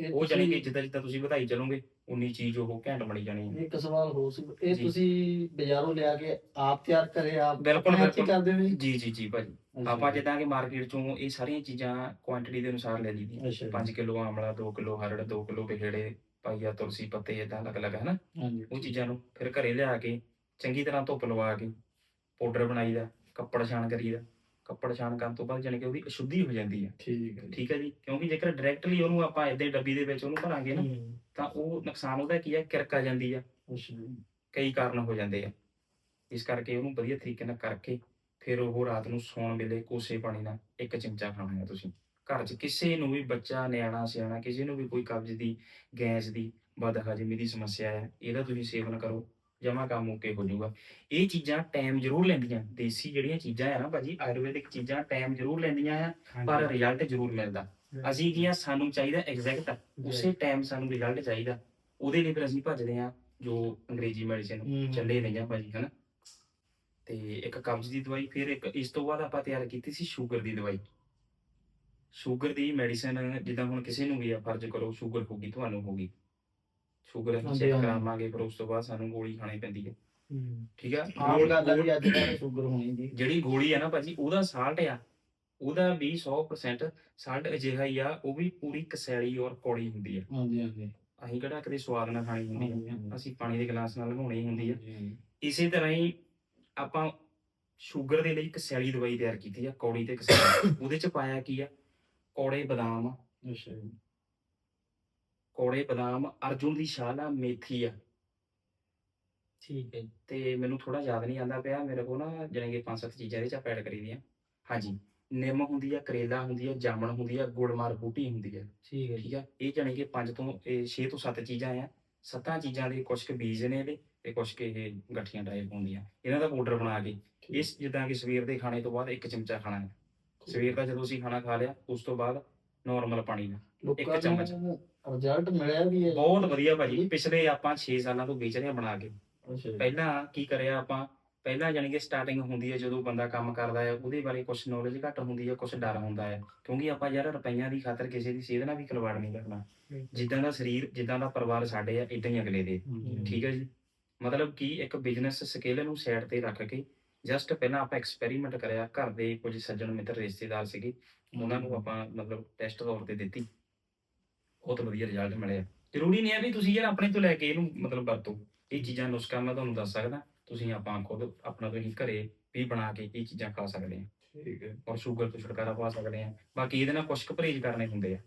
ਇਹ ਉਹ ਜਾਣੀ ਕਿ ਤੁਸੀਂ- ਜਿੱਦਾਂ ਜਿੱਦਾਂ ਤੁਸੀਂ ਵਧਾਈ ਚੱਲੋਗੇ ਉਨੀ ਚੀਜ਼ ਉਹ ਘੈਂਟ ਬਣੀ ਜਾਣੀ ਹੈ। ਇੱਕ ਸਵਾਲ ਹੋ ਸੀ ਇਹ ਜੀ। ਤੁਸੀਂ ਬਾਜ਼ਾਰੋਂ ਲਿਆ ਕੇ ਆਪ ਤਿਆਰ ਕਰੇ ਆਪ ਬਿਲਕੁਲ, ਆਪਣੇ ਹੱਥੀਂ ਬਿਲਕੁਲ। ਕਰਦੇ ਹੋ ਜੀ ਜੀ ਜੀ ਜੀ ਭਾਜੀ ਆਪਾਂ ਜਿੱਦਾਂ ਕਿ ਮਾਰਕੀਟ ਚੋਂ ਇਹ ਸਾਰੀਆਂ ਚੀਜ਼ਾਂ ਕੁਆਂਟੀਟੀ ਦੇ ਅਨੁਸਾਰ ਲੈ ਲਈਦੀਆਂ ਅੱਛਾ ਜੀ। 5 ਕਿਲੋ ਆਮਲਾ 2 ਕਿਲੋ ਹਰੜ 2 ਕਿਲੋ ਬਿਹੜੇ ਪਾਈਆ ਤੁਲਸੀ ਪੱਤੇ ਇਦਾਂ ਅਲੱਗ-ਅਲੱਗ ਹੈ ਨਾ ਹਾਂਜੀ। ਉਹ ਚੀਜ਼ਾਂ ਨੂੰ ਫਿਰ ਘਰੇ ਲਿਆ ਕੇ ਚੰਗੀ ਤਰ੍ਹਾਂ ਧੁੱਪ ਲਵਾ ਕੇ ਪਾਊਡਰ ਬਣਾਈਦਾ ਕੱਪੜ ਛਾਣ ਕਰੀਦਾ ਕੱਪੜ ਛਾਣ ਕਰਨ ਤੋਂ ਬਾਅਦ ਜਾਣੀ ਕਿ ਉਹਦੀ ਅਸ਼ੁੱਧੀ ਹੋ ਜਾਂਦੀ ਹੈ। ਠੀਕ ਹੈ। ਠੀਕ ਹੈ ਜੀ? ਕਿਉਂਕਿ ਜੇਕਰ ਡਾਇਰੈਕਟਲੀ ਉਹਨੂੰ ਆਪਾਂ ਹੀ ਡੱਬੀ ਦੇ ਵਿੱਚ ਉਹਨੂੰ ਭਰਾਂਗੇ ਨਾ ਤਾਂ ਉਹ ਨੁਕਸਾਨ ਉਹਦਾ ਕੀ ਹੈ? ਕਿਰਕ ਆ ਜਾਂਦੀ ਆ। ਕਈ ਕਾਰਨ ਹੋ ਜਾਂਦੇ ਆ। ਇਸ ਕਰਕੇ ਉਹਨੂੰ ਵਧੀਆ ਤਰੀਕੇ ਨਾਲ ਕਰਕੇ ਫਿਰ ਉਹ ਰਾਤ ਨੂੰ ਸੌਣ ਵੇਲੇ ਕੋਸੇ ਪਾਣੀ ਨਾਲ ਇੱਕ ਚਮਚਾ ਖਾਣਾ ਹੈ ਤੁਸੀਂ। ਘਰ 'ਚ ਕਿਸੇ ਨੂੰ ਵੀ ਬੱਚਾ ਨਿਆਣਾ ਸਿਆਣਾ ਕਿਸੇ ਨੂੰ ਵੀ ਕੋਈ ਕਬਜ਼ ਦੀ ਗੈਸ ਦੀ ਬਦਹਜ਼ਮੀ ਦੀ ਸਮੱਸਿਆ ਹੈ ਇਹਦਾ ਤੁਸੀਂ ਸੇਵਨ ਕਰੋ। ਜਮਾ ਕੰਮ ਓਕੇ ਹੋ ਜਾਊਗਾ। ਇਹ ਚੀਜ਼ਾਂ ਟਾਈਮ ਜ਼ਰੂਰ ਲੈਂਦੀਆਂ ਦੇਸੀ ਜਿਹੜੀਆਂ ਚੀਜ਼ਾਂ ਆ ਨਾ ਭਾਜੀ ਆਯੁਰਵੈਦਿਕ ਚੀਜ਼ਾਂ ਟਾਈਮ ਜ਼ਰੂਰ ਲੈਂਦੀਆਂ ਆ ਪਰ ਰਿਜ਼ਲਟ ਜ਼ਰੂਰ ਮਿਲਦਾ। ਅਸੀਂ ਕੀ ਆ ਸਾਨੂੰ ਚਾਹੀਦਾ ਐਗਜ਼ੈਕਟ ਉਸੇ ਟਾਈਮ ਸਾਨੂੰ ਰਿਜ਼ਲਟ ਚਾਹੀਦਾ। ਉਹਦੇ ਲਈ ਫਿਰ ਅਸੀਂ ਭੱਜਦੇ ਆ ਜੋ ਅੰਗਰੇਜ਼ੀ ਮੈਡੀਸਿਨ। ਚੱਲੇ ਨਹੀਂ ਆ ਭਾਜੀ ਹਨਾ। ਤੇ ਇੱਕ ਕਬਜ਼ ਦੀ ਦਵਾਈ ਫਿਰ ਇੱਕ ਇਸ ਤੋਂ ਬਾਅਦ ਆਪਾਂ ਤਿਆਰ ਕੀਤੀ ਸੀ ਸ਼ੂਗਰ ਦੀ ਦਵਾਈ। ਸ਼ੂਗਰ ਦੀ ਮੈਡੀਸਿਨ ਜਿੱਦਾਂ ਹੁਣ ਕਿਸੇ ਨੂੰ ਵੀ ਆ ਫਰਜ਼ ਕਰੋ ਸ਼ੂਗਰ ਹੋਗੀ ਤੁਹਾਨੂੰ ਹੋਗੀ ਸ਼ੂਗਰ ਅਸੀਂ ਹਾਂਜੀ, ਚੈੱਕ ਹਾਂਜੀ। ਕਰਾਵਾਂਗੇ ਫਿਰ ਉਸ ਤੋਂ ਬਾਅਦ ਸਾਨੂੰ ਗੋਲੀ ਖਾਣੀ ਪੈਂਦੀ ਹੈ। ਹੂੰ। ਠੀਕ ਆ ਆਮ ਗੱਲ ਹੈ ਵੀ ਅੱਜ ਕੱਲ੍ਹ ਸ਼ੂਗਰ ਹੋਣੀ ਜੀ। ਜਿਹੜੀ ਗੋਲੀ ਆ ਨਾ ਭਾਜੀ ਉਹਦਾ ਸਾਲਟ ਆ ਉਹਦਾ ਵੀ 100% ਸਾਲਟ ਅਜਿਹਾ ਹੀ ਆ ਉਹ ਵੀ ਪੂਰੀ ਕਸੈਲੀ ਔਰ ਕੌੜੀ ਹੁੰਦੀ ਆ ਹਾਂਜੀ ਹਾਂਜੀ। ਅਸੀਂ ਕਿਹੜਾ ਕਦੇ ਸਵਾਦ ਨਾਲ ਖਾਣੀ ਹੁੰਦੀ ਆ। ਅਸੀਂ ਪਾਣੀ ਦੇ ਗਲਾਸ ਨਾਲ ਲਗਾਉਣੀ ਹੁੰਦੀ ਆ। ਇਸੇ ਤਰ੍ਹਾਂ ਹੀ ਆਪਾਂ ਸ਼ੂਗਰ ਦੇ ਲਈ ਇੱਕ ਸੈਲੀ ਦਵਾਈ ਤਿਆਰ ਕੀਤੀ ਆ ਕੌੜੀ ਤੇ ਕਸੈਲੀ। ਉਹਦੇ ਚ ਪਾਇਆ ਕੀ ਆ? ਕੌੜੇ ਬਦਾਮ। ਅੱਛਾ ਜੀ। ਕੌੜੇ ਬਦਾਮ ਅਰਜੁਨ ਦੀ ਸ਼ਾਲਾ ਮੇਥੀ ਆ। ਠੀਕ ਹੈ ਤੇ ਮੈਨੂੰ ਥੋੜਾ ਯਾਦ ਨਹੀਂ ਆਂਦਾ ਪਿਆ ਮੇਰੇ ਕੋਲ ਨਾ ਜਾਣੀ ਕਿ ਪੰਜ ਸੱਤ ਚੀਜ਼ਾਂ ਇਹਦੇ ਚ ਐਡ ਕਰੀ ਦੀਆਂ। ਹਾਂਜੀ ਨਿੰਮ ਹੁੰਦੀ ਆ ਕਰੇਲਾ ਹੁੰਦੀ ਆ ਜਾਮਣ ਹੁੰਦੀ ਆ ਗੁੜਮਾਰ ਬੂਟੀ ਹੁੰਦੀ ਆ। ਠੀਕ ਠੀਕ ਆ? ਇਹ ਜਾਣੀ ਕਿ ਪੰਜ ਤੋਂ ਇਹ 6 ਤੋਂ 7 ਚੀਜ਼ਾਂ ਆ। ਸੱਤਾਂ ਚੀਜ਼ਾਂ ਦੇ ਕੁਝ ਕੁ ਬੀਜ ਨੇ ਇਹਦੇ ਤੇ ਕੁਝ ਕੁ ਇਹ ਗੱਠੀਆਂ ਟਾਈਪ ਹੁੰਦੀਆਂ। ਇਹਨਾਂ ਦਾ ਪਾਊਡਰ ਬਣਾ ਕੇ ਇਸ ਜਿੱਦਾਂ ਕਿ ਸਵੇਰ ਦੇ ਖਾਣੇ ਤੋਂ ਬਾਅਦ ਇੱਕ ਚਮਚਾ ਖਾਣਾ ਹੈ। ਸਵੇਰ ਦਾ ਜਦੋਂ ਅਸੀਂ ਖਾਣਾ ਖਾ ਲਿਆ ਉਸ ਤੋਂ ਬਾਅਦ ਨਾਰਮਲ ਪਾਣੀ ਨਾਲ ਲੋਕਾਂ ਚਮਚ। ਨੂੰ ਰਿਜ਼ਲਟ ਮਿਲਿਆ ਵੀ ਹੈ। ਬਹੁਤ ਵਧੀਆ ਭਾਜੀ। ਪਿਛਲੇ ਆਪਾਂ 6 ਸਾਲਾਂ ਤੋਂ ਵੇਚ ਰਹੇ ਹਾਂ ਬਣਾ ਕੇ। ਅੱਛਾ ਜੀ। ਪਹਿਲਾਂ ਕੀ ਕਰਿਆ ਆਪਾਂ? ਪਹਿਲਾਂ ਜਾਣੀ ਕਿ ਸਟਾਰਟਿੰਗ ਹੁੰਦੀ ਹੈ ਜਦੋਂ ਬੰਦਾ ਕੰਮ ਕਰਦਾ ਹੈ ਉਹਦੇ ਬਾਰੇ ਕੁਝ ਨੌਲੇਜ ਘੱਟ ਹੁੰਦੀ ਹੈ ਕੁਝ ਡਰ ਹੁੰਦਾ ਹੈ। ਕਿਉਂਕਿ ਆਪਾਂ ਯਾਰ ਰੁਪਈਆਂ ਦੀ ਖਾਤਰ ਕਿਸੇ ਦੀ ਸਿਹਤ ਨਾਲ ਵੀ ਖਿਲਵਾੜ ਨਹੀਂ ਕਰਨਾ। ਜਿੱਦਾਂ ਦਾ ਸਰੀਰ ਜਿੱਦਾਂ ਦਾ ਪਰਿਵਾਰ ਸਾਡੇ ਆ ਇਦਾਂ ਹੀ ਅਗਲੇ ਦੇ। ਠੀਕ ਹੈ ਜੀ? ਮਤਲਬ ਕਿ ਇੱਕ ਬਿਜ਼ਨਸ ਸਕੇਲ ਨੂੰ ਸਾਈਡ ਤੇ ਰੱਖ ਕੇ ਜਸਟ ਪਹਿਲਾਂ ਆਪਾਂ ਐਕਸਪੈਰੀਮੈਂਟ ਕਰਿਆ। ਘਰ ਦੇ ਕੁਝ ਸੱਜਣ ਮਿੱਤਰ ਰਿਸ਼ਤੇਦਾਰ ਸੀਗੇ ਉਹਨਾਂ ਨੂੰ ਆਪਾਂ ਮਤਲਬ ਟੈਸਟ ਤੌਰ ਤੇ ਦਿੱਤੀ। ਬਹੁਤ ਵਧੀਆ ਰਿਜ਼ਲਟ ਮਿਲਿਆ। ਜ਼ਰੂਰੀ ਨਹੀਂ ਹੈ ਵੀ ਤੁਸੀਂ ਯਾਰ ਆਪਣੇ ਤੋਂ ਲੈ ਕੇ ਇਹਨੂੰ ਮਤਲਬ ਵਰਤੋ। ਇਹ ਚੀਜ਼ਾਂ ਨੁਸਖਾ ਮੈਂ ਤੁਹਾਨੂੰ ਦੱਸ ਸਕਦਾ। ਤੁਸੀਂ ਆਪਾਂ ਖੁਦ ਆਪਣਾ ਤੁਸੀਂ ਘਰੇ ਵੀ ਬਣਾ ਕੇ ਇਹ ਚੀਜ਼ਾਂ ਖਾ ਸਕਦੇ ਆ ਠੀਕ ਹੈ। ਔਰ ਸ਼ੂਗਰ ਤੋਂ ਛੁਟਕਾਰਾ ਪਾ ਸਕਦੇ ਆ ਬਾਕੀ ਇਹਦੇ ਨਾਲ ਕੁਝ ਕੁ ਪਰਹੇਜ਼ ਕਰਨੇ ਹੁੰਦੇ ਆ।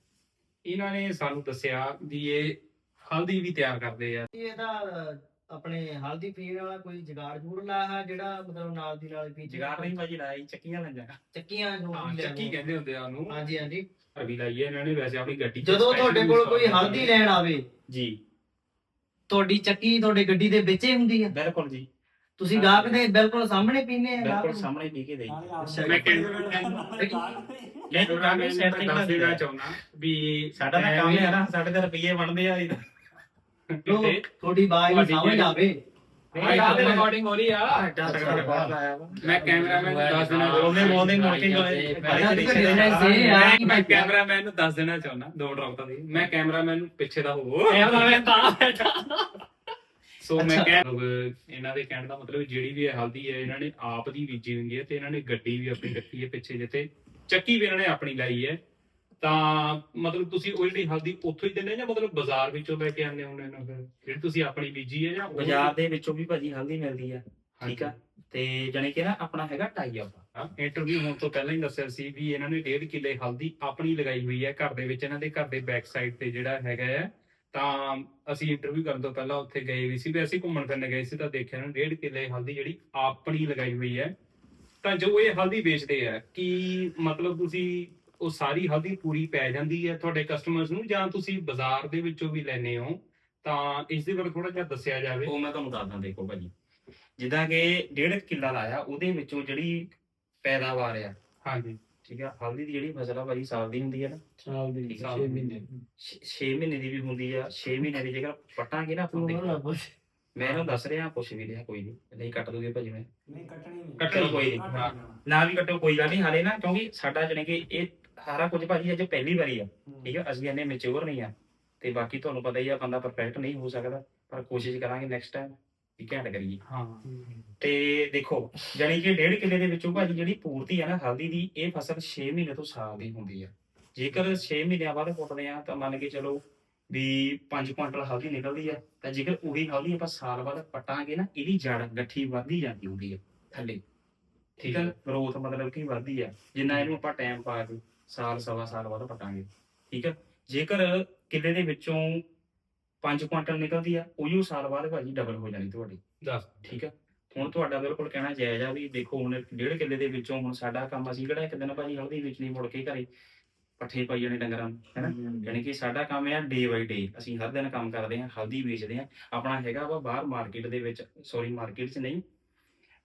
ਇਹਨਾਂ ਨੇ ਸਾਨੂੰ ਦੱਸਿਆ ਵੀ ਇਹ ਹਲਦੀ ਵੀ ਤਿਆਰ ਕਰਦੇ ਆ। ਇਹਦਾ ਆਪਣੇ ਹਲਦੀ ਪੀਣ ਵਾਲਾ ਕੋਈ ਜਗਾੜ ਜੂੜ ਲਾਇਆ ਹੈ ਜਿਹੜਾ ਮਤਲਬ ਨਾਲ ਦੀ ਨਾਲ ਪੀ ਜਗਾੜ ਨਹੀਂ ਭਾਜੀ ਲਾਈ ਚੱਕੀਆਂ ਲੰਜਾ ਚੱਕੀਆਂ ਲੈਣੀਆਂ। ਚੱਕੀ ਕਹਿੰਦੇ ਹੁੰਦੇ ਆ ਉਹਨੂੰ। ਹਾਂਜੀ ਹਾਂਜੀ। ਵੀ ਲਾਈ ਹੈ ਇਹਨਾਂ ਨੇ ਵੈਸੇ ਆਪਣੀ ਗੱਡੀ 'ਚ ਜਦੋਂ special ਤੁਹਾਡੇ use ਕੋਲ ਕੋਈ ਕਰਦੇ। ਹਲਦੀ ਲੈਣ ਆਵੇ ਜੀ। ਤੁਹਾਡੀ ਚੱਕੀ ਤੁਹਾਡੇ ਗੱਡੀ ਦੇ ਵਿੱਚ ਹੀ ਹੁੰਦੀ ਹੈ? ਬਿਲਕੁਲ ਜੀ। ਤੁਸੀਂ ਗਾਹਕ ਦੇ ਬਿਲਕੁਲ ਸਾਹਮਣੇ ਪੀਨੇ ਆ ਬਿਲਕੁਲ ਸਾਹਮਣੇ ਪੀ ਕੇ ਦੇਈ ਮੈਂ ਇਹ ਦੁਕਾਨ ਦੇ ਸੈਟ ਤੇ ਦੱਸ ਦੇਣਾ ਚਾਹੁੰਦਾ ਵੀ ਸਾਡਾ ਤਾਂ ਕੰਮ ਹੈ ਨਾ ਸਾਡੇ ਤਾਂ ਰੁਪਈਏ ਬਣਦੇ ਆ ਇਹਦਾ ਤੇ ਤੁਹਾਡੀ ਬਾਈ ਤੁਹਾਡੀ ਸਮਝ ਜਿਹੜੀ- ਆਵੇ। ਆਹ ਯਾਦ ਰਿਕਾਰਡਿੰਗ ਹੋ ਰਹੀ ਆ। ਮੈਂ ਮੈਂ ਕੈਮਰਾਮੈਨ ਨੂੰ ਦੱਸ ਦੇਣਾ ਬੋਲਦੇ ਬੋਲਦੇ ਮੁੜ ਕੇ ਜੋ ਪਹਿਲਾਂ ਤਾਂ ਦੇਣਾ ਹੀ ਸੀ ਮੈਂ ਯਾਰ ਮੈਂ ਕੈਮਰਾਮੈਨ ਨੂੰ ਦੱਸ ਦੇਣਾ ਚਾਹੁੰਦਾ ਦੋ ਡਰੌਪ ਦੀ। ਮੈਂ ਕੈਮਰਾਮੈਨ ਨੂੰ ਪਿੱਛੇ ਦਾ ਹੋ ਕੈਮਰਾਮੈਨ ਤਾਂ ਸੋ ਮੈਂ ਕਹਿ ਮਤਲਬ ਇਹਨਾਂ ਦੇ ਕਹਿਣ ਦਾ ਮਤਲਬ ਜਿਹੜੀ ਵੀ ਇਹ ਹਲਦੀ ਹੈ ਇਹਨਾਂ ਨੇ ਆਪ ਦੀ ਬੀਜੀ ਹੈ ਤੇ ਇਹਨਾਂ ਨੇ ਗੱਡੀ ਵੀ ਆਪਣੀ ਰੱਖੀ ਹੈ ਪਿੱਛੇ ਜਿੱਤੇ ਚੱਕੀ ਵੀ ਇਹਨਾਂ ਨੇ ਆਪਣੀ ਲਾਈ ਹੈ। ਤਾਂ ਮਤਲਬ ਤੁਸੀਂ ਉਹ ਜਿਹੜੀ ਹਲਦੀ ਉੱਥੋਂ ਹੀ ਦਿੰਦੇ ਜਾਂ ਮਤਲਬ ਬਾਜ਼ਾਰ ਵਿੱਚੋਂ ਲੈ ਕੇ ਆਉਂਦੇ ਹੁੰਦੇ ਨੇ? ਫਿਰ ਜਿਹੜੀ ਤੁਸੀਂ ਆਪਣੀ ਬੀਜੀ ਹੈ ਜਾਂ ਉਹ- ਬਾਜ਼ਾਰ ਦੇ ਵਿੱਚੋਂ ਵੀ ਭਾਜੀ ਹਲਦੀ ਮਿਲਦੀ ਆ ਠੀਕ ਆ। ਤੇ ਜਾਣੀ ਕਿ ਨਾ ਆਪਣਾ ਹੈਗਾ ਟਾਈ ਅਪ ਇੰਟਰਵਿਊ ਹੋਣ ਤੋਂ ਪਹਿਲਾਂ ਹੀ ਦੱਸਿਆ ਸੀ ਵੀ ਇਹਨਾਂ ਨੇ ਡੇਢ ਕਿੱਲੇ ਹਲਦੀ ਆਪਣੀ ਲਗਾਈ ਹੋਈ ਹੈ ਘਰ ਦੇ ਵਿੱਚ ਇਹਨਾਂ ਦੇ ਘਰ ਦੇ ਬੈਕ ਸਾਈਡ ਤੇ ਜਿਹੜਾ ਹੈਗਾ ਹੈ। ਤਾਂ ਅਸੀਂ ਇੰਟਰਵਿਊ ਕਰਨ ਤੋਂ ਪਹਿਲਾਂ ਉੱਥੇ ਗਏ ਵੀ ਸੀ ਵੀ ਅਸੀਂ ਘੁੰਮਣ ਫਿਰਨ ਗਏ ਸੀ ਤਾਂ ਦੇਖਿਆ ਇਹਨਾਂ ਨੇ ਡੇਢ ਕਿੱਲੇ ਹਲਦੀ ਜਿਹੜੀ ਆਪਣੀ ਲਗਾਈ ਹੋਈ ਹੈ। ਤਾਂ ਜੋ ਇਹ ਹਲਦੀ ਵੇਚਦੇ ਆ ਕੀ ਮਤਲਬ ਤੁਸੀਂ ਉਹ ਸਾਰੀ ਹਲਦੀ ਪੂਰੀ ਪੈ ਜਾਂਦੀ ਹੈ ਤੁਹਾਡੇ ਕਸਟਮਰਸ ਨੂੰ ਜਾਂ ਤੁਸੀਂ ਬਾਜ਼ਾਰ ਦੇ ਵਿੱਚੋਂ ਵੀ ਲੈਨੇ ਹੋ? ਤਾਂ ਇਸ ਦੇ ਬਾਰੇ ਥੋੜਾ ਜਿਹਾ ਦੱਸਿਆ ਜਾਵੇ। ਉਹ ਮੈਂ ਤੁਹਾਨੂੰ ਦੱਸਦਾ ਦੇਖੋ ਭਾਜੀ। ਜਿੱਦਾਂ ਕਿ ਡੇਢ ਕਿੱਲਾ ਲਾਇਆ ਉਹਦੇ ਵਿੱਚੋਂ ਜਿਹੜੀ ਪੈਦਾਵਾਰ ਆ ਹਾਂਜੀ। ਠੀਕ ਆ? ਹਲਦੀ ਦੀ ਜਿਹੜੀ ਫਸਲ ਆ ਭਾਜੀ ਸਾਲ ਦੀ ਹੁੰਦੀ ਆ ਨਾ। ਸਾਲ ਦੀ ਠੀਕ ਆ। 6 ਮਹੀਨੇ। 6 ਮਹੀਨੇ ਦੀ ਵੀ ਹੁੰਦੀ ਆ। 6 ਮਹੀਨੇ ਦੀ ਜੇਕਰ ਪਟਾਂਗੇ ਨਾ ਆਪਾਂ ਦੇਖੋ। ਮੈਂ ਇਹਨੂੰ ਦੱਸ ਰਿਹਾ ਕੁਛ ਵੀ ਰਿਹਾ ਕੋਈ ਨਹੀਂ। ਨਹੀਂ ਕੱਟ ਦੋਗੇ ਭਾਜੀ ਮੈਂ। ਨਹੀਂ ਕੱਟਣੀ ਨਹੀਂ। ਕੱਟੋ ਕੋਈ ਨਹੀਂ। ਹਾਂ। ਨਾ ਵੀ ਕੱਟੋ ਕੋਈ ਗੱਲ ਨਹੀਂ। ਹਾਲੇ ਨਾ ਕਿਉਂਕਿ ਸਾਡਾ ਜਣੇ ਕਿ ਇਹ ਸਾਰਾ ਕੁਝ ਭਾਜੀ ਅੱਜ ਪਹਿਲੀ ਵਾਰੀ ਆ ਠੀਕ ਆ ਅਸੀਂ ਇੰਨੇ ਮੈਚੁਰ ਨਹੀਂ ਆ ਤੇ ਬਾਕੀ ਤੁਹਾਨੂੰ ਪਤਾ ਹੀ ਆ ਬੰਦਾ ਪਰਫੈਕਟ ਨਹੀਂ ਹੋ ਸਕਦਾ ਪਰ ਕੋਸ਼ਿਸ਼ ਕਰਾਂਗੇ ਨੈਕਸਟ ਟਾਈਮ ਵੀ ਘੈਂਟ ਕਰੀਏ। ਹਾਂ। ਤੇ ਦੇਖੋ ਜਾਣੀ ਕਿ ਡੇਢ ਕਿੱਲੇ ਦੇ ਵਿੱਚੋਂ ਭਾਜੀ ਜਿਹੜੀ ਪੂਰਤੀ ਆ ਨਾ ਹਲਦੀ ਦੀ ਇਹ ਫਸਲ 6 ਮਹੀਨੇ ਤੋਂ ਸਾਲ ਦੀ ਹੁੰਦੀ ਆ। ਜੇਕਰ 6 ਮਹੀਨਿਆਂ ਬਾਅਦ ਪੁੱਟਦੇ ਆ ਤਾਂ ਮੰਨ ਕੇ ਚਲੋ ਵੀ 5 ਕੁਇੰਟਲ ਹਲਦੀ ਨਿਕਲਦੀ ਆ ਤਾਂ ਜੇਕਰ ਉਹੀ ਹਲਦੀ ਆਪਾਂ ਸਾਲ ਬਾਅਦ ਪਟਾਂਗੇ ਨਾ ਇਹਦੀ ਜੜ ਗੱਠੀ ਵੱਧਦੀ ਜਾਂਦੀ ਹੁੰਦੀ ਆ ਥੱਲੇ। ਠੀਕ ਆ ਗਰੋਥ ਮਤਲਬ ਕਿ ਵੱਧਦੀ ਆ ਜਿੰਨਾ ਇਹਨੂੰ ਆਪਾਂ ਟਾਈਮ ਪਾ ਕੇ ਸਾਲ ਸਵਾ ਸਾਲ ਬਾਅਦ ਪਟਾਂਗੇ ਠੀਕ ਆ? ਜੇਕਰ ਕਿੱਲੇ ਦੇ ਵਿੱਚੋਂ 5 ਕੁਇੰਟਲ ਨਿਕਲਦੀ ਆ ਉਹੀਓ ਸਾਲ ਬਾਅਦ ਭਾਜੀ ਡਬਲ ਹੋ ਜਾਣੀ ਤੁਹਾਡੀ। ਦੱਸ। ਠੀਕ ਆ? ਹੁਣ ਤੁਹਾਡਾ ਬਿਲਕੁਲ ਕਹਿਣਾ ਜਾਇਜ਼ ਆ ਵੀ ਦੇਖੋ ਹੁਣ ਡੇਢ ਕਿੱਲੇ ਦੇ ਵਿੱਚੋਂ ਹੁਣ ਸਾਡਾ ਕੰਮ ਅਸੀਂ ਕਿਹੜਾ ਇੱਕ ਦਿਨ ਭਾਜੀ ਹਲਦੀ ਵੇਚਣੀ ਮੁੜ ਕੇ ਘਰੇ ਪੱਠੇ ਪਾਈ ਜਾਣੇ ਡੰਗਰਾਂ ਨੂੰ ਹੈਨਾ ਯਾਨੀ ਕਿ ਸਾਡਾ ਕੰਮ ਹੈ ਡੇ ਬਾਈ ਡੇ ਅਸੀਂ ਹਰ ਦਿਨ ਕੰਮ ਕਰਦੇ ਹਾਂ ਹਲਦੀ ਵੇਚਦੇ ਹਾਂ। ਆਪਣਾ ਹੈਗਾ ਵਾ ਬਾਹਰ ਮਾਰਕੀਟ ਦੇ ਵਿੱਚ ਸੌਰੀ ਮਾਰਕੀਟ 'ਚ ਨਹੀਂ।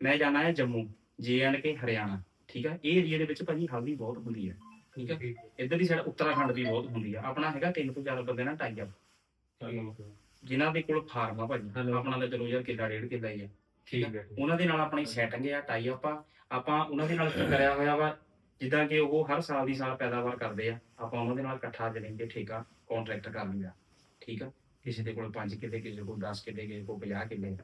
ਮੈਂ ਜਾਣਾ ਹੈ ਜੰਮੂ ਜੇ ਐਂਡ ਕੇ ਹਰਿਆਣਾ। ਠੀਕ ਆ? ਇਹ ਏਰੀਆ ਦੇ ਵਿੱਚ ਭਾਜੀ ਹਲਦੀ ਬਹੁਤ ਹੁੰਦੀ ਹੈ ਠੀਕ ਆ ਇੱਧਰ ਦੀ ਸਾਈਡ ਉੱਤਰਾਖੰਡ ਦੀ ਬਹੁਤ ਹੁੰਦੀ ਆ। ਆਪਣਾ ਹੈਗਾ ਤਿੰਨ ਤੋਂ ਚਾਰ ਬੰਦੇ ਨਾਲ ਟਾਈ ਅਪ ਜਿਨ੍ਹਾਂ ਦੇ ਕੋਲ ਫਾਰਮ ਆ ਭਾਜੀ। ਆਪਣਾ ਤਾਂ ਚਲੋ ਯਾਰ ਕਿੱਲਾ ਡੇਢ ਕਿੱਲਾ ਹੀ ਆ। ਠੀਕ ਹੈ। ਉਹਨਾਂ ਦੇ ਨਾਲ ਆਪਣੀ ਸੈਟਿੰਗ ਆ ਟਾਈ ਅਪ ਆ। ਆਪਾਂ ਉਹਨਾਂ ਦੇ ਨਾਲ ਕੀ ਕਰਿਆ ਹੋਇਆ ਵਾ? ਜਿੱਦਾਂ ਕਿ ਉਹ ਹਰ ਸਾਲ ਦੀ ਸਾਲ ਪੈਦਾਵਾਰ ਕਰਦੇ ਆ। ਆਪਾਂ ਉਹਨਾਂ ਦੇ ਨਾਲ ਇਕੱਠਾ ਜਣੀਗੇ ਠੇਕਾ ਕੰਟਰੈਕਟ ਕਰ ਲਿਆ ਠੀਕ ਆ? ਕਿਸੇ ਦੇ ਕੋਲ 5 ਕਿੱਲੇ ਕਿਸੇ ਕੋਲ 10 ਕਿੱਲੇ ਕਿਸੇ ਕੋਲ 50 ਕਿੱਲੇ।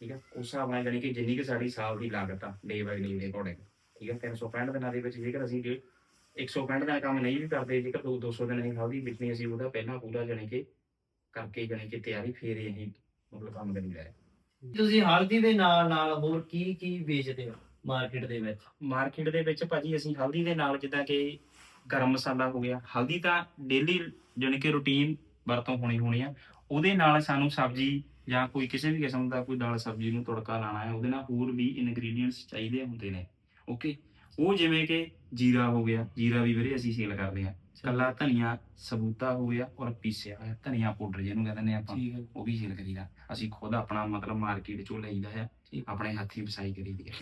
ਠੀਕ ਆ? ਉਸ ਹਿਸਾਬ ਨਾਲ ਜਾਣੀ ਕਿ ਜਿੰਨੀ ਕਿ ਸਾਡੀ ਸਾਲ ਦੀ ਲਾਗਤ ਆ ਡੇ ਬਾਈ ਡੇ ਦੇ ਅਕੋਰਡਿੰਗ ਠੀਕ ਆ? 365 ਦਿਨਾਂ ਦੇ ਵਿੱਚ ਜੇਕਰ ਅਸੀਂ ਜੇ 165 ਦਿਨ ਕੰਮ ਨਹੀਂ ਵੀ ਕਰਦੇ ਜੇਕਰ 200 ਦਿਨ ਅਸੀਂ ਹਲਦੀ ਵਿਕਣੀ ਅਸੀਂ ਉਹਦਾ ਪਹਿਲਾਂ ਪੂਰਾ ਜਾਣੀ ਕਿ ਕਰਕੇ ਜਾਣੀ ਕਿ ਤਿਆਰੀ ਫੇਰ ਹੀ ਅਸੀਂ ਮਤਲਬ ਕੰਮ ਕਰੀਦਾ ਹੈ ਤੁਸੀਂ ਹਲਦੀ ਦੇ ਨਾਲ ਨਾਲ ਹੋਰ ਕੀ ਕੀ ਵੇਚਦੇ ਹੋ ਮਾਰਕੀਟ ਦੇ ਵਿੱਚ? ਮਾਰਕੀਟ ਦੇ ਵਿੱਚ ਭਾਜੀ ਅਸੀਂ ਹਲਦੀ ਦੇ ਨਾਲ ਜਿੱਦਾਂ ਕਿ ਗਰਮ ਮਸਾਲਾ ਹੋ ਗਿਆ। ਹਲਦੀ ਤਾਂ ਡੇਲੀ ਜਾਣੀ ਕਿ ਰੂਟੀਨ ਵਰਤੋਂ ਹੋਣੀ ਹੋਣੀ ਆ। ਉਹਦੇ ਨਾਲ ਸਾਨੂੰ ਸਬਜ਼ੀ ਜਾਂ ਕੋਈ ਕਿਸੇ ਵੀ ਕਿਸਮ ਦਾ ਕੋਈ ਦਾਲ ਸਬਜ਼ੀ ਨੂੰ ਤੜਕਾ ਲਾਣਾ ਹੈ ਉਹਦੇ ਨਾਲ ਹੋਰ ਵੀ ਇਨਗਰੀਡੀਅੰਟਸ ਚਾਹੀਦੇ ਹੁੰਦੇ ਨੇ। ਓਕੇ ਉਹ ਜਿਵੇਂ ਕਿ ਜੀਰਾ ਹੋ ਗਿਆ ਜੀਰਾ ਵੀ ਵੀਰੇ ਅਸੀਂ ਸੇਲ ਕਰਦੇ ਹਾਂ। ਕੱਲਾ ਧਨੀਆ ਸਬੂਤਾ ਹੋ ਗਿਆ ਔਰ ਪੀਸਿਆ ਹੋਇਆ ਧਨੀਆ ਪਾਊਡਰ ਜਿਹਨੂੰ ਕਹਿੰਦੇ ਨੇ ਆਪਾਂ ਠੀਕ ਹੈ ਉਹ ਵੀ ਸੇਲ ਕਰੀਦਾ। ਅਸੀਂ ਖੁਦ ਆਪਣਾ ਮਤਲਬ ਮਾਰਕੀਟ ਚੋਂ ਲਈਦਾ ਹੈ ਠੀਕ। ਆਪਣੇ ਹੱਥੀਂ ਵਸਾਈ ਕਰੀਦੀ ਹੈ।